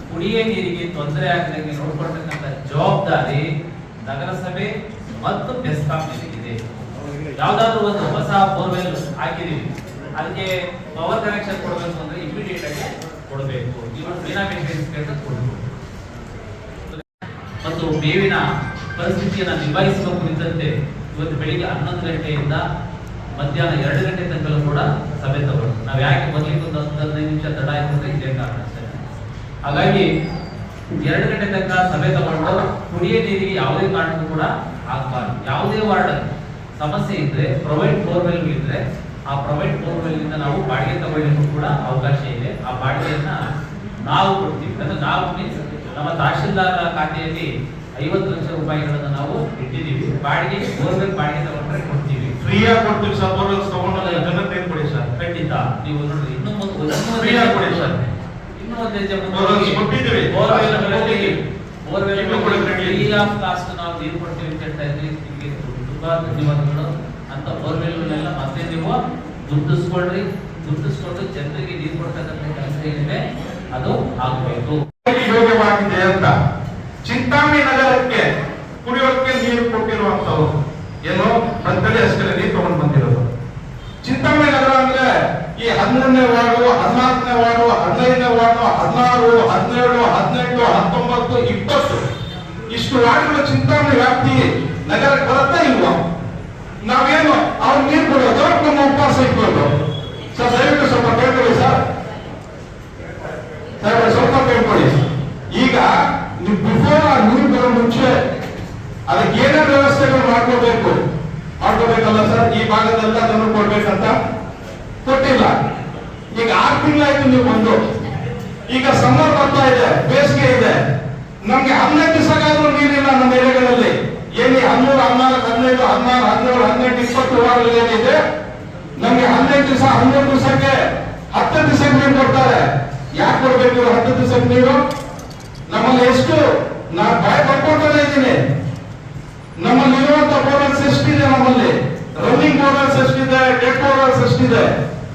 ಕುಡಿಯ ನೀರಿಗೆ ತೊಂದರೆ ಆಗದಂಗೆ ನೋಡ್ಕೊಳ್ತಕ್ಕಂಥ ಜವಾಬ್ದಾರಿ ನಗರಸಭೆ ಮತ್ತು ಬೆಸ್ಕಾಂ ಇದೆ. ಯಾವ್ದಾದ್ರು ಒಂದು ಹೊಸ ಬೋರ್ವೆಲ್ ಹಾಕಿದೀವಿ ಅದಕ್ಕೆ ಪವರ್ ಕನೆಕ್ಷನ್ ಕೊಡಬೇಕು ಅಂದ್ರೆ ಇಮಿಡಿಯೇಟ್ ಆಗಿ ಕೊಡಬೇಕು. ಮತ್ತು ಮೇವಿನ ಪರಿಸ್ಥಿತಿಯನ್ನು ನಿಭಾಯಿಸುವ ಕುರಿತಂತೆ ಇವತ್ತು ಬೆಳಿಗ್ಗೆ ಹನ್ನೊಂದು ಗಂಟೆಯಿಂದ ಮಧ್ಯಾಹ್ನ ಎರಡು ಗಂಟೆ ತನಕ ಕೂಡ ಸಭೆ ತಗೊಂಡು ನಾವು ಯಾಕೆ ಬರ್ಲಿಕ್ಕೆ ಒಂದು ಹದಿನೈದು ನಿಮಿಷ ತಡ ಆಯ್ತು ಇದೇ ಕಾರಣ ಹಾಗಾಗಿ ಎರಡು ಗಂಟೆ ತನಕ ಸಭೆ ತಗೊಂಡು ಕುಡಿಯ ನೀರಿಗೆ ಯಾವುದೇ ಕಾರಣಕ್ಕೂ ಕೂಡ ಆಗ್ಬಾರ್ದು. ಯಾವುದೇ ವಾರ್ಡ್ ಸಮಸ್ಯೆ ಇದ್ರೆ ಪ್ರೊವೈಡ್ ಬೋರ್ವೆಲ್ ಇದ್ರೆ ಆ ಪ್ರೈವೇಟ್ ಬೋರ್ವೆಲ್ ಇಂದ ನಾವು ಬಾಡಿಗೆ ತಗೊಳ್ಳಿಕ್ಕೂ ಕೂಡ ಅವಕಾಶ ಇದೆ. ಆ ಬಾಡಿಗೆಯನ್ನ ನಾವು ಕೊಡ್ತೀವಿ. ಅಂದ್ರೆ ನಾವು ಮೀನ್ಸ್ ನಮ್ಮ ತಹಶೀಲ್ದಾರರ ಖಾತೆಯಲ್ಲಿ ಐವತ್ತು ಲಕ್ಷ ರೂಪಾಯಿಗಳನ್ನು ನಾವು ಇಟ್ಟಿದ್ದೀವಿ. ಬಾಡಿಗೆ ಬೋರ್ವೆಲ್ ಬಾಡಿಗೆ ತಗೊಂಡ್ರೆ ಕೊಡ್ತೀವಿ. ಫ್ರೀಯಾಗಿ ಕೊಡ್ತೀವಿ ಸರ್. ಬೋರ್ವೆಲ್ ತಗೊಂಡ್ರೆ ಏನ್ ಕೊಡಿ ಸರ್? ಖಂಡಿತ. ನೀವು ನೋಡ್ರಿ ಇನ್ನೂ ಒಂದು Free ಕೊಡಿ ಸರ್. ಇನ್ನೂ ಒಂದು ಹೆಜ್ಜೆ ಕೊಟ್ಟಿದ್ದೀವಿ. ಬೋರ್ವೆಲ್ ಇದೆ. ಫ್ರೀ ಆಫ್ ಕಾಸ್ಟ್ ನಾವು ನೀರು ಕೊಡ್ತೀವಿ ಅಂತ ಹೇಳ್ತಾ ಇದ್ವಿ ನಿಮಗೆ ತುಂಬಾ ಧನ್ಯವಾದಗಳು. ಅಂತ ಬೋರ್ವೆಲ್ಗಳನ್ನೆಲ್ಲ ಮತ್ತೆ ನೀವು ದುಡ್ಡಿಸ್ಕೊಳ್ರಿ ದುಡ್ಡಿಸ್ಕೊಂಡು ಜನರಿಗೆ ನೀರು ಕೊಡ್ತಕ್ಕಂಥ ಕೆಲಸ ಏನಿದೆ, ಅದು ಆಗಬೇಕು. ಯೋಗ್ಯವಾಗಿದೆ ಅಂತ? ಚಿಂತಾಮಿ ನಗರಕ್ಕೆ ಕುಡಿಯೋಕೆ ನೀರು ಕೊಟ್ಟಿರುವಂತವ್ರು ಏನೋ ಬಂತಲ್ಲಿ ಅಷ್ಟೇ ನೀರು ತಗೊಂಡು ಬಂದಿರೋದು. ಚಿಂತಾಮಣಿ ನಗರ ಅಂದ್ರೆ ಈ ಹನ್ನೊಂದನೇ ವಾರ್ಡು, ಹದಿನಾಲ್ಕನೇ ವಾರ್ಡು, ಹದಿನೈದನೇ ವಾರ್ಡು, ಹದಿನಾರು ಹದಿನೇಳು ಹದಿನೆಂಟು, ಹತ್ತೊಂಬತ್ತು, ಇಪ್ಪತ್ತು. ಇಷ್ಟು ವಾರ್ಡ್ಗಳ ಚಿಂತಾಮಿ ವ್ಯಾಪ್ತಿ ನಗರಕ್ಕೆ ಬರುತ್ತಾ ಇಲ್ವಾ? ನಾವೇನು ಅವ್ರು ನೀರು ಕೊಡೋದು ನಮ್ಮ ಉಪವಾಸ ಇಟ್ಕೊಳ್ಳೋದು ಸರ್, ದಯವಿಟ್ಟು ಸ್ವಲ್ಪ ಕೇಳ್ಕೊಳ್ಳಿ ಸರ್. ಸರ್, ಸ್ವಲ್ಪ ಕೇಳ್ಕೊಳ್ಳಿ. ಈಗ ನೀವು ಬಿಫೋರ್ ಆ ನೀರು ಬರೋ ಮುಂಚೆ ಅದಕ್ಕೆ ಏನೇನು ವ್ಯವಸ್ಥೆಗಳು ಮಾಡ್ಕೋಬೇಕು? ಮಾಡ್ಕೋಬೇಕಲ್ಲ ಸರ್, ಈ ಭಾಗದೆಲ್ಲ ಅದನ್ನು ಕೊಡ್ಬೇಕಂತ? ಕೊಟ್ಟಿಲ್ಲ. ಈಗ ಆರು ತಿಂಗಳಾಯ್ತು ನೀವು ಬಂದು ಈಗ ಸಮ್ಮರ್ ಬರ್ತಾ ಇದೆ ಬೇಸಿಗೆ ಇದೆ ನಮ್ಗೆ ಹನ್ನೆರಡು ದಿವಸಕ್ಕಾದ್ರೂ ನೀರಿಲ್ಲ ನಮ್ಮ ಏರಿಯಾಗಳಲ್ಲಿ ಏನಿ ಹನ್ನೂರು ಹದಿನಾಲ್ಕು ಹದಿನೈದು ಹದಿನಾರು ಹದಿನೇಳು ಹದಿನೆಂಟು ವಾರಗಳು ಏನಿದೆ ನಮ್ಗೆ ಹನ್ನೆರಡು ದಿವಸ ಹನ್ನೆರಡು ದಿವಸಕ್ಕೆ ಹತ್ತು ದಿವಸಕ್ಕೆ ನೀರು ಕೊಡ್ತಾರೆ. ಯಾಕೆ ಕೊಡ್ಬೇಕು ಹತ್ತು ದಿವಸಕ್ಕೆ ನೀರು? ನಮ್ಮಲ್ಲಿ ಎಷ್ಟು? ನಾನು ಭಯ ಪಡ್ಕೊಳ್ತಾನೆ ಇದ್ದೀನಿ. ನಮ್ಮಲ್ಲಿ ಇರುವಂತ ಬೋರ್ವೆಲ್ಸ್ ಎಷ್ಟಿದೆ ನಮ್ಮಲ್ಲಿ? ರನ್ನಿಂಗ್ ಬೋರ್ವೆಲ್ಸ್ ಎಷ್ಟಿದೆ? ಡೆಡ್ ಬೋರ್ವೆಲ್ಸ್ ಎಷ್ಟಿದೆ?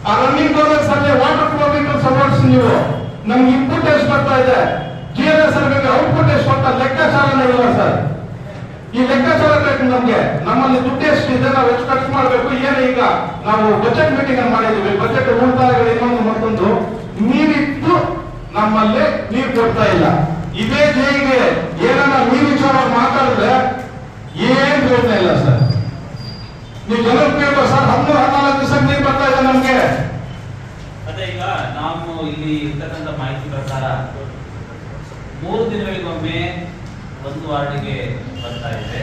ಆ ರನ್ನಿಂಗ್ ಬೋರ್ವೆಲ್ಸ್ ಅಲ್ಲಿ ವಾಟರ್ ಪ್ರಾಬ್ಲಮ್ ಸಪೋರ್ಟ್ಸ್ ನೀವು. ನಮ್ಗೆ ಇನ್ಪುಟ್ ಎಷ್ಟು ಬರ್ತಾ ಇದೆ? ಜಿ ಎಲ್ ಎಸ್ ಔಟ್ಪುಟ್ ಎಷ್ಟು ಬರ್ತಾ ಲೆಕ್ಕಾಚಾರನೇ ಇಲ್ಲ ಸರ್. ಈ ಲೆಕ್ಕಾಚಾರ ಬೇಕು ನಮ್ಗೆ. ನಮ್ಮಲ್ಲಿ ದುಡ್ಡು ಇದೆ, ನಾವು ಎಷ್ಟು ಖರ್ಚು ಮಾಡಬೇಕು, ಏನು ಈಗ ನಾವು ಬಜೆಟ್ ಮೀಟಿಂಗ್ ಅನ್ನು ಮಾಡಿದ್ವಿ. ಬಜೆಟ್ ಉಳಿತಾಯಗಳು ಇನ್ನೊಂದು ಮತ್ತೊಂದು. ನೀರಿಟ್ಟು ನಮ್ಮಲ್ಲಿ ನೀರು ಕೊಡ್ತಾ ಇಲ್ಲ. ಇದೇ ಜೈಗೆ ಏನನ್ನ ನೀರು ವಿಚಾರ ಮಾತಾಡಿದ್ರೆ ಏನ್ ಪ್ರಯೋಜನ ಇಲ್ಲ ಸರ್. ನೀವು ಜನರು ಕೇಳ್ಬೋ ಸರ್ ಹದಿಮೂರು ಹದಿನಾಲ್ಕು ದಿವಸ ನೀರು ಬರ್ತಾ ಇದೆ ನಮ್ಗೆ. ಅದೇ ಈಗ ನಾವು ಇಲ್ಲಿ ಇರ್ತಕ್ಕಂಥ ಮಾಹಿತಿ ಪ್ರಕಾರ ಮೂರು ದಿನಗಳಿಗೊಮ್ಮೆ ಒಂದು ವಾರ್ಡ್ಗೆ ಬರ್ತಾ ಇದೆ.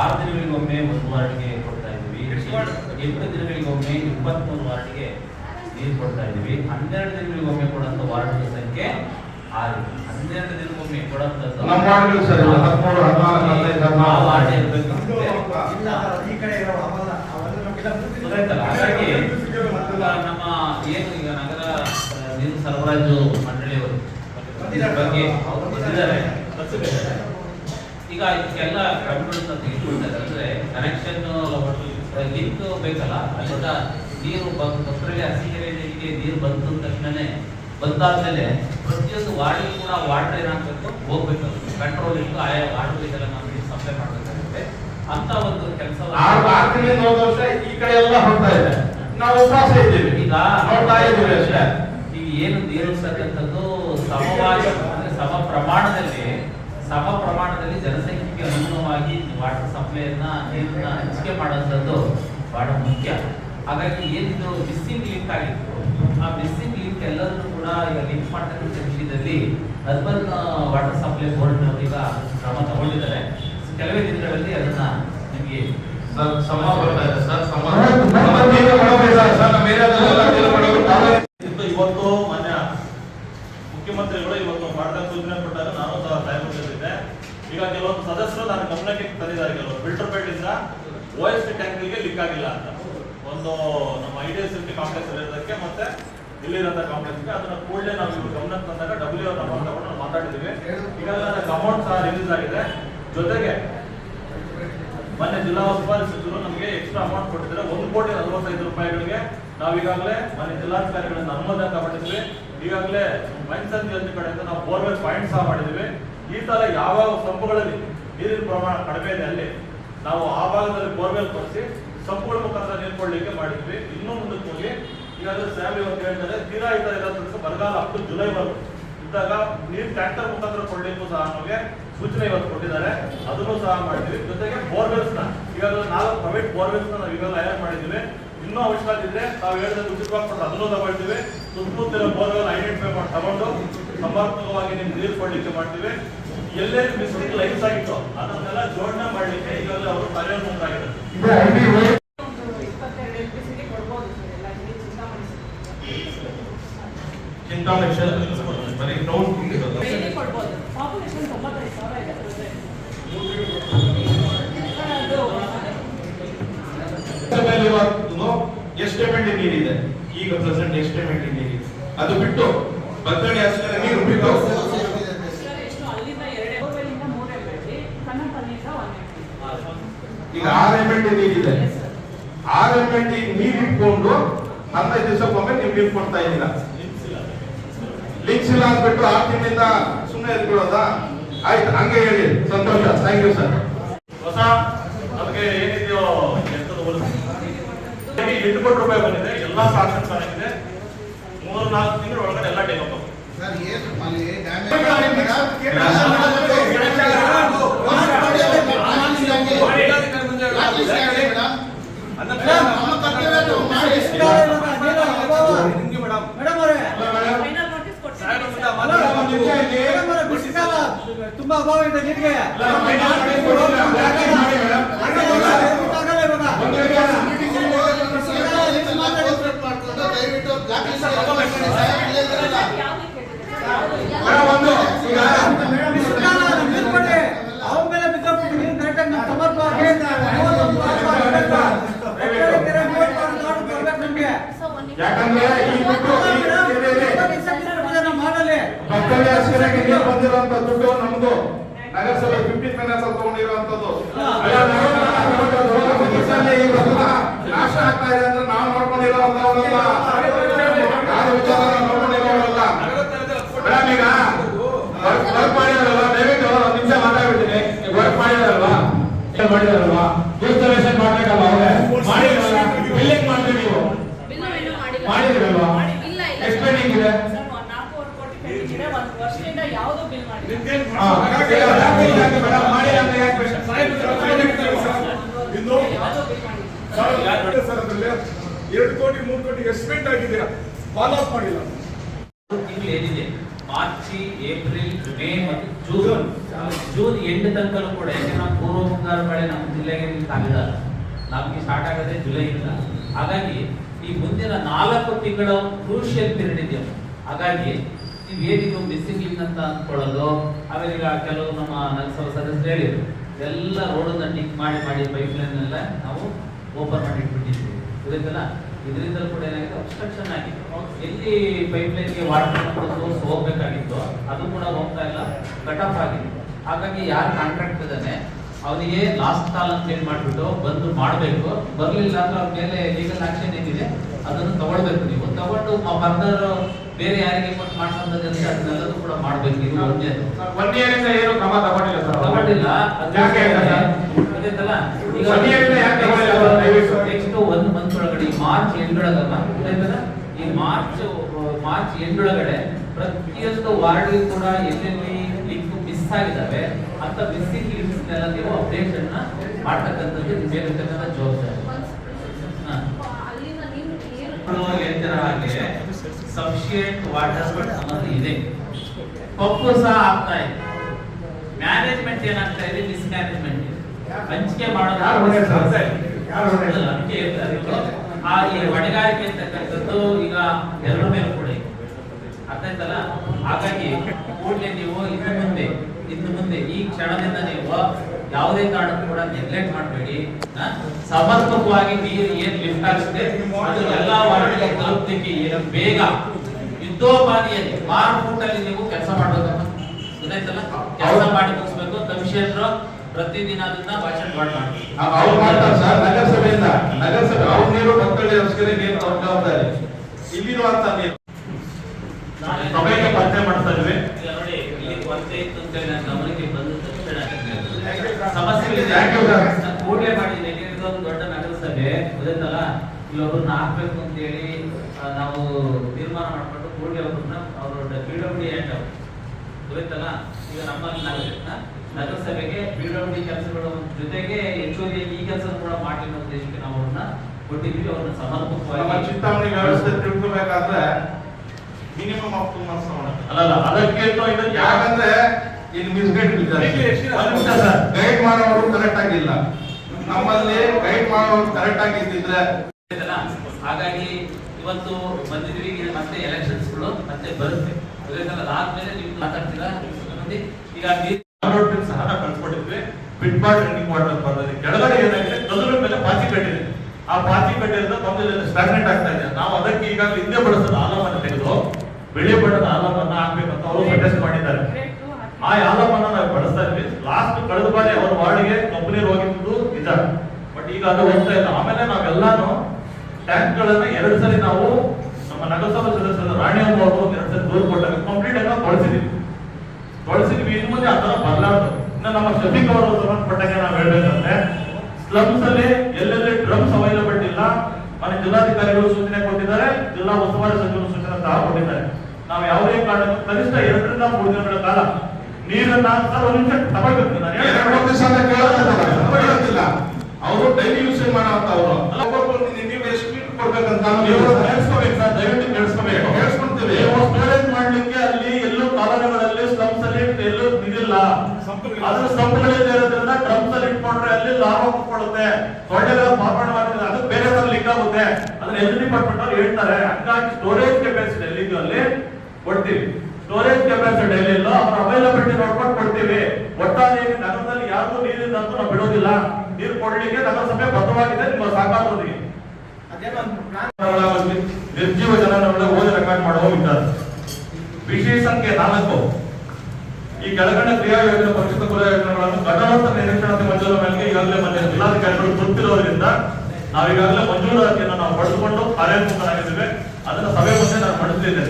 ಆರು ದಿನಗಳಿಗೊಮ್ಮೆ ಒಂದು ವಾರ್ಡ್ಗೆ ಕೊಡ್ತಾ ಇದ್ದೀವಿ. ಎಂಟು ದಿನಗಳಿಗೊಮ್ಮೆ ಇಪ್ಪತ್ತೊಂದು ವಾರ್ಡ್ಗೆ ನೀರು ಕೊಡ್ತಾ ಇದ್ದೀವಿ. ಹನ್ನೆರಡು ದಿನಗಳಿಗೊಮ್ಮೆ ಕೊಡುವಂತ ವಾರ್ಡ್ಗಳ ಸಂಖ್ಯೆ ಆರು. ಹನ್ನೆರಡು ದಿನಕ್ಕೊಮ್ಮೆ ಆ ವಾರ್ಡ್ ಇರ್ಬೇಕು ಗೊತ್ತಾಯ್ತಲ್ಲ? ಹಾಗಾಗಿ ನಮ್ಮ ಏನು ಈಗ ನಗರ ನೀರು ಸರಬರಾಜು ಮಂಡಳಿಯವರು ಬಗ್ಗೆ ಅವರು ಬಂದಿದ್ದಾರೆ. ಈಗ ಇದಕ್ಕೆಲ್ಲ ಕನೆಕ್ಷನ್ ಲಿಂಕ್ ಬೇಕಲ್ಲ? ಅಲ್ಲಿಂದ ನೀರು ಬಂದು ಕೊಪ್ಪರಲ್ಲಿ ಅರಸೀಕೆರೆ ನದಿಗೆ ನೀರು ಬಂದ ತಕ್ಷಣನೇ ಬಂದಾದ್ಮೇಲೆ ಪ್ರತಿಯೊಂದು ವಾರ್ಡಿಗೂ ಕೂಡ ವಾಟರ್ ಏನಾಗಬೇಕು? ಹೋಗ್ಬೇಕು ಕಂಟ್ರೋಲ್ ಇಟ್ಟು ಆಯಾ ವಾರ್ಡ್ಗಳಿಗೆಲ್ಲ ನಾವು ನೀರು ಸಪ್ಲೈ ಮಾಡಬೇಕಾಗುತ್ತೆ. ಅಂತ ಒಂದು ಕೆಲಸ ತಿಂಗಳಿಂದ ಹೋದ ವರ್ಷ ಈ ಕಡೆ ಎಲ್ಲ ಹೋಗ್ತಾ ಇದೆ. ನಾವು ಉಪವಾಸ ಇದ್ದೀವಿ. ಈಗ ನೋಡ್ತಾ ಇದ್ದೀವಿ ಅಷ್ಟೇ. ಈಗ ಏನು ನೀರು ಇರ್ತಕ್ಕಂಥದ್ದು ಸಮವಾಗಿ ಸಮ ಪ್ರಮಾಣದಲ್ಲಿ ಸಮ ಪ್ರಮಾಣದಲ್ಲಿ ಜನಸಂಖ್ಯೆಗೆ ಅನುಗುಣವಾಗಿ ವಾಟರ್ ಸಪ್ಲೈಯನ್ನ ನೀರನ್ನ ಹಂಚಿಕೆ ಮಾಡುವಂಥದ್ದು ಬಹಳ ಮುಖ್ಯ. ಹಾಗಾಗಿ ಏನಿದು ಮಿಸ್ಸಿಂಗ್ ಲಿಂಕ್ ಆಗಿತ್ತು? ಆ ಮಿಸ್ಸಿಂಗ್ ಲಿಂಕ್ ಎಲ್ಲರೂ ಕೂಡ ಈಗ ಲಿಂಕ್ ಮಾಡ್ತಕ್ಕಂಥ ವಿಷಯದಲ್ಲಿ ಅರ್ಬನ್ ವಾಟರ್ ಸಪ್ಲೈ ಬೋರ್ಡ್ ಈಗ ಕ್ರಮ ತಗೊಂಡಿದ್ದಾರೆ. ಕೆಲವೇ ದಿನಗಳಲ್ಲಿ ಅದನ್ನ ನಿಮಗೆ ಸರ್ ಸಮ ಬರ್ತಾ ಇದೆ. ಸರ್ ಸಮ ನಮ್ಮ ನೀರು ಮಾಡೋದಿಲ್ಲ ಸರ್ ನಮ್ಮ ಏರಿಯಾದಲ್ಲೆಲ್ಲ ನೀರು ಮಾಡೋದು ತಾವೇ ಇದು ಇವತ್ತು ಮಾನ್ಯ ಮಾಡಿದಾಗ ಸೂಚನೆ ಕೊಟ್ಟಾಗ ನಾನು ಸಹ ಸಹಾಯಪಡಿಸಿದ್ದೆ ಈಗ ಕೆಲವೊಂದು ಸದಸ್ಯರು ನಾನು ಗಮನಕ್ಕೆ ತಂದಿದ್ದಾರೆ. ಕೆಲವರು ಫಿಲ್ಟರ್ ಇಂದ ಓ ಎಸ್ ಟಿ ಟ್ಯಾಂಕ್ಗೆ ಲಿಕ್ ಆಗಿಲ್ಲ ಅಂತ. ಒಂದು ನಮ್ಮ I D S T complex ಇರೋದಕ್ಕೆ ಮತ್ತೆ ಇಲ್ಲಿರೋಂಥ ಕಾಂಪ್ಲೆಕ್ಸ್ಗೆ ಅದನ್ನ ಕೂಡಲೇ ನಾವು ಇವ್ರ ಗಮನಕ್ಕೆ ತಂದಾಗ ಡಬ್ಲ್ಯೂ ಅವ್ರ ನಂಬರ್ ತಗೊಂಡು ನಾವು ಮಾತಾಡಿದ್ದೀವಿ. ಈಗ ನನಗೆ ಅಮೌಂಟ್ ಸಹ ರಿಲೀಸ್ ಆಗಿದೆ. ಜೊತೆಗೆ ಮೊನ್ನೆ ಜಿಲ್ಲಾ ಉಸ್ತುವಾರಿ ಸಚಿವರು ನಮಗೆ ಎಕ್ಸ್ಟ್ರಾ ಅಮೌಂಟ್ ಕೊಟ್ಟಿದ್ದಾರೆ ಒಂದು ಕೋಟಿ ನಲವತ್ತೈದು ರೂಪಾಯಿಗಳಿಗೆ ನಾವು ಈಗಾಗಲೇ ಮೊನ್ನೆ ಜಿಲ್ಲಾಧಿಕಾರಿಗಳಿಂದ ಅನುಮೋದನೆ ತಗೊಂಡಿದ್ವಿ. ಈಗಾಗಲೇ ಮೈನ್ಸನ್ ಯೋಜನೆ ಕಡೆಯಿಂದ ನಾವು ಬೋರ್ವೆಲ್ ಪಾಯಿಂಟ್ ಸಹ ಮಾಡಿದ್ವಿ ಈ ತರ ಯಾವ ಸಂಪುಗಳಲ್ಲಿ ನೀರಿನ ಪ್ರಮಾಣ ಕಡಿಮೆ ಇದೆ ಅಲ್ಲಿ, ನಾವು ಆ ಭಾಗದಲ್ಲಿ ಬೋರ್ವೆಲ್ ಕೊಡಿಸಿ ಸಂಪುಗಳ ಮುಖಾಂತರ ನೀರು ಕೊಡ್ಲಿಕ್ಕೆ ಮಾಡಿದ್ವಿ. ಇನ್ನೂ ಮುಂದಕ್ಕೆ ಹೋಗಿ, ಈಗಾಗಲೇ ಸ್ಯಾಮ್ ಇವತ್ತು ಹೇಳ್ತಾರೆ ತೀರಾ ಈ ತರ ಇರೋದ್ರಿಂದ ಬರಗಾಲ ಅಪ್ ಟು ಜುಲೈವರೆಗೂ ಇದ್ದಾಗ ನೀರು ಟ್ರ್ಯಾಕ್ಟರ್ ಮುಖಾಂತರ ಕೊಡಲಿಕ್ಕೂ ಸಹ ನಮಗೆ ಸೂಚನೆ ಇವತ್ತು ಕೊಟ್ಟಿದ್ದಾರೆ. ಅದನ್ನು ಸಹ ಮಾಡಿದ್ವಿ ಜೊತೆಗೆ ಬೋರ್ವೆಲ್ಸ್ನ ಈಗಾಗಲೇ ನಾಲ್ಕು ಪ್ರೈವೇಟ್ ಬೋರ್ವೆಲ್ಸ್ನ ನಾವು ಈಗಾಗಲೇ ಹೈರ್ ಮಾಡಿದ್ವಿ ಇನ್ನೂ ಅವಶ್ಯಕತೆ ಇದ್ರೆ ನಾವು ಹೇಳಿದ್ರೆ ದುಡ್ಡು ಕೊಟ್ಟು ಅದನ್ನು ತಗೊಳ್ತೀವಿ ಸುತ್ತಮುತ್ತಲಿನ ಬೋರ್ವೆಲ್ ಐಡೆಂಟಿಫೈ ಮಾಡಿ ತಗೊಂಡು ಸಮರ್ಪಕವಾಗಿ ನಿಮ್ಗೆ ನೀರು ಕೊಡ್ಲಿಕ್ಕೆ ಮಾಡ್ತೀವಿ. ಎಲ್ಲೆಲ್ಲಿ ಮಿಸ್ಟೇಕ್ ಲೈನ್ಸ್ ಆಗಿತ್ತು, ಅದನ್ನೆಲ್ಲ ಜೋಡಣೆ ಮಾಡ್ಲಿಕ್ಕೆ ಈಗಾಗಲೇ ಅವರು ಕಾರ್ಯೋನ್ಮುಖರಾಗಿದ್ದಾರೆ ಒಂದು ಇಪ್ಪತ್ತೆರಡು ಎಲೆಕ್ಟ್ರಿಸಿಟಿ ಕೊಡ್ಬೋದು ಸರ್ ಎಲ್ಲ ಇಲ್ಲಿ ಚಿಂತಾಮಣಿ ಚಿಂತಾಮಣಿ ಬರೀ ಟೌನ್ ಡೈಲಿ ಕೊಡ್ಬೋದು ಪಾಪ್ಯುಲೇಷನ್ ತೊಂಬತ್ತೈದು ಸಾವಿರ ಇದೆ present. ಸರ್, ಅದು ಇವತ್ತು ಎಸ್ಟಿಮೇಟ್ ನೀರಿದೆ ಈಗ ಪ್ರೆಸೆಂಟ್ ಎಸ್ಟಿಮೇಟ್ ನೀರಿದೆ ಅದು ಬಿಟ್ಟು ಬದ್ದಣಿ ಅಷ್ಟೇ ನೀರು ಬಿಟ್ಟು ಸರ್, ಎಷ್ಟು ಅಲ್ಲಿಂದ ಎರಡೇ ಬೋರ್ವೆಲ್ಲಿಂದ ಮೂರು ಎಂ ಎಲ್ ಡಿ ಕನ್ನಪಲ್ಲಿಂದ ಒನ್ ಎಂ ಈಗ ಆರ್ ಎಂ ಎಲ್ ನೀರಿದೆ ಎಸ್ ಸರ್ ಆರ್ ಎಂ ಎಲ್ ನೀರು ಇಟ್ಕೊಂಡು ಹದಿನೈದು ದಿವಸಕ್ಕೊಮ್ಮೆ ನೀವು ನೀರು ಕೊಡ್ತಾ ಇದ್ದೀರಾ ಲಿಂಕ್ಸ್ ಇಲ್ಲ ಅಂದ್ಬಿಟ್ಟು ಆರು ತಿಂಗಳಿಂದ ಸುಮ್ಮನೆ ಇಟ್ಕೊಳ್ಳೋದಾ ಆಯ್ತು ಹಂಗೆ ಹೇಳಿ ಸಂತೋಷ ಥ್ಯಾಂಕ್ ಯು ಸರ್ ಹೊಸ ನಮಗೆ ಏನಿದೆಯೋ ಎಂಟು ಕೋಟಿ ರೂಪಾಯಿ ಬಂದಿದೆ ಎಲ್ಲ ಸಾಕ್ಷನ್ ಆಗಿದೆ ಮೂರು ನಾಲ್ಕು ತಿಂಗಳ ಒಳಗಡೆ ಎಲ್ಲ ಡೆವಲಪ್ ತುಂಬಾ ಅಭಾವ ಇದೆ ನೀರಿಗೆ ಮಾಡ್ಕೊಂಡು ದಯವಿಟ್ಟು ಬ್ಲಾಕ್ ಲಿಸ್ಟ್ ಇಲ್ಲದಿರಲ್ಲ ಯಾವ್ದು ಕೇಳಿದ್ರೆ ಅವನ ಮೇಲೆ ಬಿದ್ದೋಗ್ಬಿಟ್ಟು ನೀನು ಕರೆಕ್ಟಾಗಿ ನಮ್ಮ ಸಮರ್ಪವಾಗಿ ಮೂವತ್ತೊಂದು ವರ್ಷ ಆಗ್ಬೇಕು. ಎಕರೆ ಎಕರೆ ಮೂವತ್ತು ಸಾವಿರ ನಾಡು ಕೊಡ್ಬೇಕು ನಿಮ್ಗೆ. ಯಾಕಂದ್ರೆ ಈ ದುಡ್ಡು ಬಂದಿರುವಂತ ದುಡ್ಡು ನಮ್ದು. ನಗರಸಭೆ ಫಿಫ್ಟಿ ಫೈನಾನ್ಸ್ ಅಲ್ಲಿ ತಗೊಂಡಿರುವಂತದ್ದು. ನಾಶ ಆಗ್ತಾ ಇದೆ ಅಂದ್ರೆ ನಾವು ನೋಡ್ಕೊಂಡಿರೋ ವಿಚಾರ? ವರ್ಕ್ ಮಾಡಿದಾರಲ್ವಾ? ದಯವಿಟ್ಟು ಒಂದು ನಿಮಿಷ ಮಾತಾಡ್ಬಿಡ್ತೀನಿ. ವರ್ಕ್ ಮಾಡಿದಾರಲ್ವಾ? ಮಾಡಿದಾರಲ್ವಾ? ಇನ್ಸ್ಟಾಲೇಷನ್ ಮಾಡ್ಬೇಕಲ್ವಾ ಅವರೇ? ಮಾಡಿದ್ರಲ್ಲ ಬಿಲ್ಲಿಂಗ್ ಮಾಡ್ತೀವಿ ನೀವು. ಮಾಡಿದ್ರಲ್ವಾ ಇನ್ನೂ ಮಾಡಿಲ್ಲ. ಇಲ್ಲ ಇಲ್ಲ. ಎಷ್ಟು ಇದೆ? ಸರ್ ಒಂದ್ ಕೋಟಿ ಪೆಂಡಿಂಗ್ ಒಂದು ವರ್ಷದಿಂದ ಯಾವುದು ಬಿಲ್ ಮಾಡಿಲ್ಲ. ಹಾ, ಯಾಕೆ ಯಾಕೆ ಮೇಡಮ್ ಮಾಡಿ ಅಂತ ಯಾಕೆ ಇನ್ನು ಯಾವುದು ಬಿಲ್ ಸರ್ ಅದ್ರಲ್ಲಿ. ಎರಡು ಕೋಟಿ ಮೂರು ಕೋಟಿ ಎಕ್ಸ್ಪೆಂಡ್ ಆಗಿದೆ ಫಾಲೋ ಅಪ್ ಮಾಡಿಲ್ಲ. ಏನಿದೆ? ಮಾರ್ಚ್, ಏಪ್ರಿಲ್, ಮೇ ಮತ್ತು ಜೂನ್. ಜೂನ್ ಎಂಡ್ ತನಕ ಕೂಡ ನಾವು ಪೂರ್ವ ಮುಂಗಾರು ಮಳೆ ನಮ್ಮ ಜಿಲ್ಲೆಗೆ ಆಗಿಲ್ಲ ನಮಗೆ ಸ್ಟಾರ್ಟ್ ಜುಲೈ ಇಲ್ಲ ಹಾಗಾಗಿ ಈ ಮುಂದಿನ ನಾಲ್ಕು ತಿಂಗಳ ಕ್ರೂಷಿಯಲ್ ಪೀರಿಯಡ್ ಇದೆಯಲ್ಲ ಹಾಗಾಗಿ ನೀವು ಏನಿದು ಮಿಸ್ಸಿಂಗ್ ಲಿಂಕ್ ಅಂತ ಅಂದ್ಕೊಳ್ಳೋದು ಆಮೇಲೆ ಈಗ ಕೆಲವು ನಮ್ಮ ನಗರಸಭಾ ಸದಸ್ಯರು ಹೇಳಿದ್ರು. ಎಲ್ಲ ರೋಡನ್ನ ಟಿಕ್ ಮಾಡಿ ಮಾಡಿ ಪೈಪ್ ಲೈನ್ ಎಲ್ಲ ನಾವು ಓಪನ್ ಮಾಡಿ ಇಟ್ಬಿಟ್ಟಿದ್ದೀವಿ. ಗೊತ್ತಾಯ್ತಲ್ಲ? ಇದರಿಂದ ಕೂಡ ಏನಾಗಿದೆ ಅಬ್ಸ್ಟ್ರಕ್ಷನ್ ಆಗಿದೆ ಎಲ್ಲಿ ಪೈಪ್ ಲೈನ್ಗೆ ವಾಟರ್ ಸೋರ್ಸ್ ಹೋಗ್ಬೇಕಾಗಿತ್ತು ಅದು ಕೂಡ ಹೋಗ್ತಾ ಇಲ್ಲ. ಕಟ್ ಆಫ್ ಆಗಿದೆ ಹಾಗಾಗಿ ಯಾರು ಕಾಂಟ್ರಾಕ್ಟ್ ಇದ್ದಾನೆ ಅವನಿಗೆ ಲಾಸ್ಟ್ ಕಾಲ್ ಅಂತ ಹೇಳಿ ಮಾಡಿಬಿಟ್ಟು ಬಂದು ಮಾಡಬೇಕು. ಬರಲಿಲ್ಲ ಅಂದ್ರೆ ಅವ್ರ ಮೇಲೆ ಲೀಗಲ್ ಆಕ್ಷನ್ ಏನಿದೆ ಅದನ್ನು ತಗೊಳ್ಬೇಕು ನೀವು. ತಗೊಂಡು ಫರ್ದರ್ ಬೇರೆ ಯಾರಿಗೆ ಕೊಟ್ಟು ಅಂತ ಅದನ್ನೆಲ್ಲದೂ ಕೂಡ ಮಾಡ್ಬೇಕು ಇದು ಒಂದೇದು ಒನ್ ಇಯರ್ ಇಂದ ಏನು ಕ್ರಮ ತಗೊಂಡಿಲ್ಲ ಸರ್ ತಗೊಂಡಿಲ್ಲ? ಗೊತ್ತಾಯ್ತಲ್ಲ ಈಗ. ನೆಕ್ಸ್ಟ್ ಒಂದು ಮಂತ್ ಒಳಗಡೆ ಈ ಮಾರ್ಚ್ ಎಂಟೊಳಗಲ್ಲ ಈ ಮಾರ್ಚ್ ಮಾರ್ಚ್ ಎಂಟೊಳಗಡೆ ಪ್ರತಿಯೊಂದು ವಾರ್ಡ್ಗೂ ಕೂಡ ಎಲ್ಲೆಲ್ಲಿ ಲಿಂಕ್ ಮಿಸ್ ಆಗಿದ್ದಾವೆ ಅಂತ ಮಿಸ್ಸಿಂಗ್ ಲಿಂಕ್ಸ್ನೆಲ್ಲ ನೀವು ಅಪ್ಡೇಷನ್ ಮಾಡ್ತಕ್ಕಂಥದ್ದು ನಿಮ್ಮ ಮೇಲಿರ್ತಕ್ಕಂಥ ಜವಾಬ್ದಾರಿ. ಹೇಳ್ತಿರೋ ಹಾಗೆ ಸಫಿಶಿಯಂಟ್ ವಾಟರ್ ಅನ್ನೋದು ಇದೆ. ಪಪ್ಪು ಸಹ ಆಗ್ತಾ ಇದೆ. ಮ್ಯಾನೇಜ್ಮೆಂಟ್ ಏನಾಗ್ತಾ ಇದೆ? ಮಿಸ್ಮ್ಯಾನೇಜ್ಮೆಂಟ್ ಮ್ಯಾನೇಜ್ಮೆಂಟ್ ಹಂಚಿಕೆ ಮಾಡೋದು ಆ ಈ ಹೊಣೆಗಾರಿಕೆ ಅಂತಕ್ಕಂಥದ್ದು ಈಗ ಎಲ್ಲರ ಮೇಲೆ ಕೂಡ ಇದೆ. ಹಾಗಾಗಿ ಕೂಡಲೇ ನೀವು ಇನ್ನು ಮುಂದೆ ಇನ್ನು ಮುಂದೆ ಈ ಕ್ಷಣದಿಂದ ನೀವು ಯಾವುದೇ ಕಾರಣಕ್ಕೂ ಕೂಡ ನೆಗ್ಲೆಕ್ಟ್ ಮಾಡಬೇಡಿ. ಸಮರ್ಪಕವಾಗಿ ನೀರು ಏನ್ ಲಿಫ್ಟ್ ಆಗುತ್ತೆ? ಅದು ಎಲ್ಲಾ ವಾರ್ಡ್ಗೆ ತಲುಪಲಿಕ್ಕೆ ಏನು ಬೇಗ ಯುದ್ಧೋಪಾದಿಯಲ್ಲಿ ಮಾರ್ಫೂಟಲ್ಲಿ ನೀವು ಕೆಲಸ ಮಾಡ್ಬೇಕಮ್ಮ ಗೊತ್ತಾಯ್ತಲ್ಲ? ಕೆಲಸ ಮಾಡಿ ಮುಗಿಸ್ಬೇಕು ಕಮಿಷನರ್ ಪ್ರತಿದಿನ ಅದನ್ನ ಭಾಷಣ ಮಾಡಿ ಅವ್ರು ಮಾಡ್ತಾರೆ ಸರ್ ನಗರಸಭೆಯಿಂದ. ನಗರಸಭೆ ಅವ್ರ ನೀರು ಮಕ್ಕಳಿಗೆ ಅವಶ್ಯಕತೆ ನೀರು ಅವ್ರ ಜವಾಬ್ದಾರಿ. ಇಲ್ಲಿರುವಂತ ನೀರು. ಪತ್ತೆ ಮಾಡ್ತಾ ಇದ್ವಿ. ನೋಡಿ ಇಲ್ಲಿ ಕೊರತೆ ಇತ್ತು ಅಂತ ಹೇಳಿ ನನ್ನ ಗಮನಕ್ಕೆ ಬಂದ ತಕ್ಷಣ ಸಮಸ್ಯೆ. ಕೂಡಲೇ ಮಾಡಿದ್ದೀನಿ. ಇದೊಂದು ದೊಡ್ಡ ನಗರಸಭೆ. ಗೊತ್ತಲ್ಲ ಇಲ್ಲೊಬ್ಬರನ್ನ ಹಾಕ್ಬೇಕು ಅಂತ ಹೇಳಿ ನಾವು ತೀರ್ಮಾನ ಮಾಡ್ಕೊಂಡು ಕೂಡಲೇ ಒಬ್ಬರನ್ನ ಅವ್ರ ಪಿಡಬ್ಲ್ಯೂ ಆ್ಯಂಡ್ ಗೊತ್ತಲ್ಲ ಈಗ ನಮ್ಮಲ್ಲಿ ನಗರ ನಗರಸಭೆಗೆ ಡಬ್ಲ್ಯೂ ಕೆಲಸಗಳ ಜೊತೆಗೆ ಹೆಚ್ಚುವರಿ ಈ ಕೆಲಸ ಕೂಡ ಮಾಡಿ ಅನ್ನೋ ಉದ್ದೇಶಕ್ಕೆ ನಾವು ಅವ್ರನ್ನ ಕೊಟ್ಟಿದ್ವಿ ಅವ್ರನ್ನ ಸಮರ್ಪಕವಾಗಿ ಚಿಂತಾಮಣಿ ವ್ಯವಸ್ಥೆ ತಿಳ್ಕೊಬೇಕಾದ್ರೆ ಮಿನಿಮಮ್ ಆಫ್ ಟೂ ಮಂತ್ಸ್ ಅಲ್ಲಲ್ಲ ಅದಕ್ಕೆ ಯಾಕಂದ್ರೆ ಇಲ್ಲಿ ಮಿಸ್ಗೈಡ್ ಗೈಡ್ ಮಾಡೋರು ಕರೆಕ್ಟ್ ಆಗಿಲ್ಲ. ನಮ್ಮಲ್ಲಿ ಗೈಡ್ ಮಾಡೋರು ಕರೆಕ್ಟ್ ಆಗಿದ್ದಿದ್ರೆ? ಹಾಗಾಗಿ ಇವತ್ತು ಬಂದಿದ್ವಿ ಮತ್ತೆ ಎಲೆಕ್ಷನ್ಸ್ಗಳು ಮತ್ತೆ ಬರುತ್ತೆ? ಅದಾದ್ಮೇಲೆ ನೀವು ಮಾತಾಡ್ತೀರಾ? ಈಗ ನೋಟಿಸ್ ಸಹ ನಾವು ಬಿಟ್ ಮಾಡಿ ರನ್ನಿಂಗ್ ವಾಟರ್ ಬಂದಿದೆ. ಕೆಳಗಡೆ ಏನಾಗಿದೆ ಕಲ್ಲುಗಳ ಮೇಲೆ ಪಾಚಿ ಕಟ್ಟಿದೆ. ಆ ಪಾಚಿ ಕಟ್ಟಿರೋದು ನಮ್ಮಲ್ಲಿ ಸ್ಟಾಗ್ನೆಂಟ್ ಆಗ್ತಾ ಇದೆ. ನಾವು ಅದಕ್ಕೆ ಈಗಾಗಲೇ ಹಿಂದೆ ಬಳಸಿದ ಆಲಮನ್ನು ತೆಗೆದು ಬಿಳಿ ಬಣ್ಣದ ಆಲಮನ್ನ ಹಾಕ್ಬೇಕಂತ ಅವರು ಸಜೆಸ್ಟ್ ಮಾಡಿದ್ದಾರೆ. ಆ ಆಲಮನ್ನ ನಾವು ಬಳಸ್ತಾ ಇದ್ವಿ. ಲಾಸ್ಟ್ ಕಳೆದ ಬಾರಿ ಅವರ ವಾರ್ಡ್ಗೆ ಕಂಪನಿ ಹೋಗಿದ್ದು ನಿಜ ಬಟ್ ಈಗ ಅದು ಹೋಗ್ತಾ ಇಲ್ಲ. ಆಮೇಲೆ ನಾವೆಲ್ಲಾನು ಟ್ಯಾಂಕ್ ಗಳನ್ನ ಎರಡು ಸರಿ ನಾವು ನಮ್ಮ ನಗರಸಭಾ ಚುನಸ ರಾಣಿ ಅವರು ಎರಡು ಸರಿ ದೂರು ಕೊಟ್ಟಾಗ ಕಂಪ್ಲೀಟ್ ಆಗಿ ನಾವು ತೊಳಸಿದ್ವಿ ಇನ್ನು ಮುಂದೆ ಆತರ ಬರಲಾರ್ದು. ಇನ್ನು ನಮ್ಮ ಶಫೀಕ್ ಅವರು ಸಂಬಂಧಪಟ್ಟಾಗ ನಾವು ಹೇಳ್ಬೇಕಂದ್ರೆ ಸ್ಲಮ್ಸ್ ಅಲ್ಲಿ ಎಲ್ಲೆಲ್ಲಿ ಡ್ರಮ್ಸ್ ಅವೈಲಬಲ್ ಇಲ್ಲ ಮನೆ ಜಿಲ್ಲಾಧಿಕಾರಿಗಳು ಸೂಚನೆ ಕೊಟ್ಟಿದ್ದಾರೆ ಜಿಲ್ಲಾ ಉಸ್ತುವಾರಿ ಸಚಿವರು ಸೂಚನೆ ಸಹ ಕೊಟ್ಟಿದ್ದಾರೆ. ನಾವು ಯಾವುದೇ ಕಾರಣಕ್ಕೂ ಕನಿಷ್ಠ ಎರಡರಿಂದ ಮೂರು ದಿನಗಳ ಕಾಲ ನೀರನ್ನ ಸರ್ ಒಂದು ನಿಮಿಷ ತಗೊಳ್ಬೇಕು. ಅವರು? ಡೈಲಿ ಯೂಸ್ ಮಾಡುವಂತ ಅವರು ನೀವು ಎಷ್ಟು ಕೊಡ್ಬೇಕಂತ ನೀವು ನೀವು ಕೇಳಿಸ್ಕೋಬೇಕು ಸರ್ ದಯವಿಟ್ಟು ಕೇಳಿಸ್ಕೋಬೇಕು. ಕೇಳಿಸ್ಕೊಂತೀವಿ. ನೀವು ಸ್ಟೋರೇಜ್ ಮಾಡ್ಲಿಕ್ಕೆ ಅಲ್ಲಿ ಎಲ್ಲೂ ಕಾಲೋನಿಗಳಲ್ಲಿ ಸ್ಲಮ್ಸ್ ಅಲ್ಲಿ ಇದಿಲ್ಲ ಅದ್ರ ಸಂಪುಗಳಿಂದ ಇರೋದ್ರಿಂದ ಡ್ರಮ್ಸ್ ಅಲ್ಲಿ ಇಟ್ಕೊಂಡ್ರೆ ಅಲ್ಲಿ ಲಾಭ ಕೊಡುತ್ತೆ ಸೊಳ್ಳೆಗಳ ಪಾಪಣ ಮಾಡಿದ್ರೆ ಅದು ಬೇರೆ ತರ ಲಿಂಕ್ ಆಗುತ್ತೆ. ಅದನ್ನ ಎಲ್ ಡಿಪಾರ್ಟ್ಮೆಂಟ್ ಅವ್ರು ಹೇಳ್ತಾರೆ, ಹಂಗಾಗಿ ಸ್ಟೋರೇಜ್ ಕೆಪಾಸಿಟಿ ಎಲ್ಲಿಗೂ ಅಲ್ಲಿ ಕೊಡ್ತೀವಿ. ಸ್ಟೋರೇಜ್ ಕೆಪಾಸಿಟಿ ಎಲ್ಲಿಲ್ಲ ಅವ್ರ ಅವೈಲಬಿಲಿಟಿ ನೋಡ್ಕೊಂಡು ಕೊಡ್ತೀವಿ. ಒಟ್ಟಾರೆ ನಗರದಲ್ಲಿ ಯಾರಿಗೂ ನೀರಿಲ್ಲ ಅಂತ ನಾವು ಬಿಡೋದಿಲ್ಲ. ನೀರು ಕೊಡ್ಲಿಕ್ಕೆ ನಗರಸಭೆ ಬದ್ಧವಾಗಿದೆ. ನಿಮ್ಮ ಸಹಕಾರದೊಂದಿಗೆ ನಿರ್ಜೀವ ಜನರನ್ನ ಓದಿ ರೆಕಾರ್ಡ್ ಮಾಡುವ ವಿಚಾರ. ವಿಷಯ ಸಂಖ್ಯೆ ನಾಲ್ಕು. ಈ ಕೆಳಗಡೆ ಕ್ರಿಯಾ ಯೋಜನೆ ಪರಿಚಿತ ಕ್ರಿಯಾ ಯೋಜನೆಗಳನ್ನು ಘಟನಾಂತರ ನಿರೀಕ್ಷಣಾತಿ ಮಂಜೂರು ಮೇಲೆ ಈಗಾಗಲೇ ಮೊನ್ನೆ ಜಿಲ್ಲಾಧಿಕಾರಿಗಳು ಗೊತ್ತಿರೋದ್ರಿಂದ ನಾವು ಈಗಾಗಲೇ ಮಂಜೂರಾತಿಯನ್ನು ನಾವು ಪಡೆದುಕೊಂಡು ಕಾರ್ಯೋನ್ಮುಖರಾಗಿದ್ದೇವೆ ಅದನ್ನು ಸಭೆ ಮುಂದೆ ನಾನು ಪಡೆದಿದ್ದೇನೆ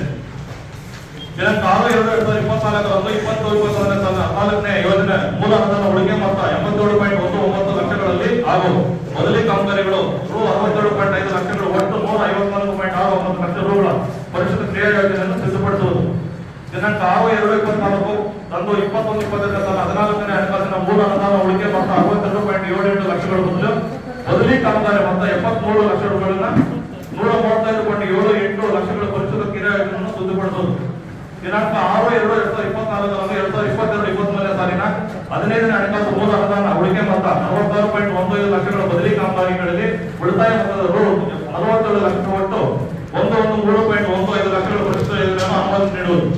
ದಿನಾಂಕ ಆರು ಎರಡು ಎರಡ್ ಸಾವಿರದ ಇಪ್ಪತ್ನಾಲ್ಕರಂದು ಇಪ್ಪತ್ತು ಇಪ್ಪತ್ತೊಂದನೇ ಸಾವಿರದ ಹದಿನಾಲ್ಕನೇ ಯೋಜನೆ ಮೂಲ ಹಣದ ಉಳಿಕೆ ಮೊತ್ತ ಎಂಬತ್ತೇಳು ಪಾಯಿಂಟ್ ಒಂದು ಒಂಬತ್ತು ಲಕ್ಷಗಳಲ್ಲಿ ಹಾಗೂ ಮೊದಲೇ ಕಾಮಗಾರಿಗಳು ರು ಅರವತ್ತೇಳು ಪಾಯಿಂಟ್ ಐದು ಲಕ್ಷಗಳು, ಒಟ್ಟು ನೂರ ಐವತ್ನಾಲ್ಕು ಪಾಯಿಂಟ್ ಆರು ಒಂಬತ್ತು ಲಕ್ಷ ರೂಗಳ ಪರಿಷತ್ ಕ್ರಿಯಾ ಯೋಜನೆಯನ್ನು ಸಿದ್ಧಪಡಿಸುವುದು. ದಿನಾಂಕ ಆರು ಎರಡು ಇಪ್ಪತ್ನಾಲ್ಕು ತಂದು ಇಪ್ಪತ್ತೊಂದು ಇಪ್ಪತ್ತೆರಡು ಸಾವಿರದ ಹದಿನಾಲ್ಕನೇ ಹಣಕಾಸಿನ ಮೂಲ ಅನುದಾನ ಉಳಿಕೆ ಮೊತ್ತ ಅರವತ್ತೆರಡು ಪಾಯಿಂಟ್ ಏಳು ಎಂಟು ಲಕ್ಷಗಳು ಬದಲು ಬದಲಿ ಕಾಮಗಾರಿ ಮೊತ್ತ ಎಪ್ಪತ್ಮೂರು ಲಕ್ಷ ರೂಪಾಯಿಗಳನ್ನ ನೂರ ಮೂವತ್ತೈದು ಪಾಯಿಂಟ್ ಏಳು ಎಂಟು ಲಕ್ಷಗಳ ಪರಿಶುದ್ಧ ಕ್ರಿಯಾ ಯೋಜನೆಯನ್ನು ಸಿದ್ಧಪಡಿಸುವುದು ದಿನಾಂಕ ಆರು, ಎರಡು, ಎರಡ್ ಸಾವಿರದ ಇಪ್ಪತ್ನಾಲ್ಕರಂದು ಎರಡ್ ಸಾವಿರದ ಇಪ್ಪತ್ತೆರಡು, ಇಪ್ಪತ್ಮೂರನೇ ಸಾಲಿನ ಹದಿನೈದನೇ ಹಣಕಾಸು ಮೂಲ ಅನುದಾನ ಉಳಿಕೆ ಮೊತ್ತ ನಲವತ್ತಾರು ಪಾಯಿಂಟ್ ಒಂದು ಐದು ಲಕ್ಷಗಳ ಬದಲಿ ಕಾಮಗಾರಿಗಳಲ್ಲಿ ಉಳಿತಾಯ ಮೊತ್ತದ ರೂ ನಲವತ್ತೇಳು ಲಕ್ಷ ಒಟ್ಟು ಒಂದು ಒಂದು ಮೂರು ಪಾಯಿಂಟ್ ಒಂದು ಐದು ಲಕ್ಷಗಳ ಪರಿಶುದ್ಧ ಯೋಜನೆಯನ್ನು ಅನುಮತಿ ನೀಡುವುದು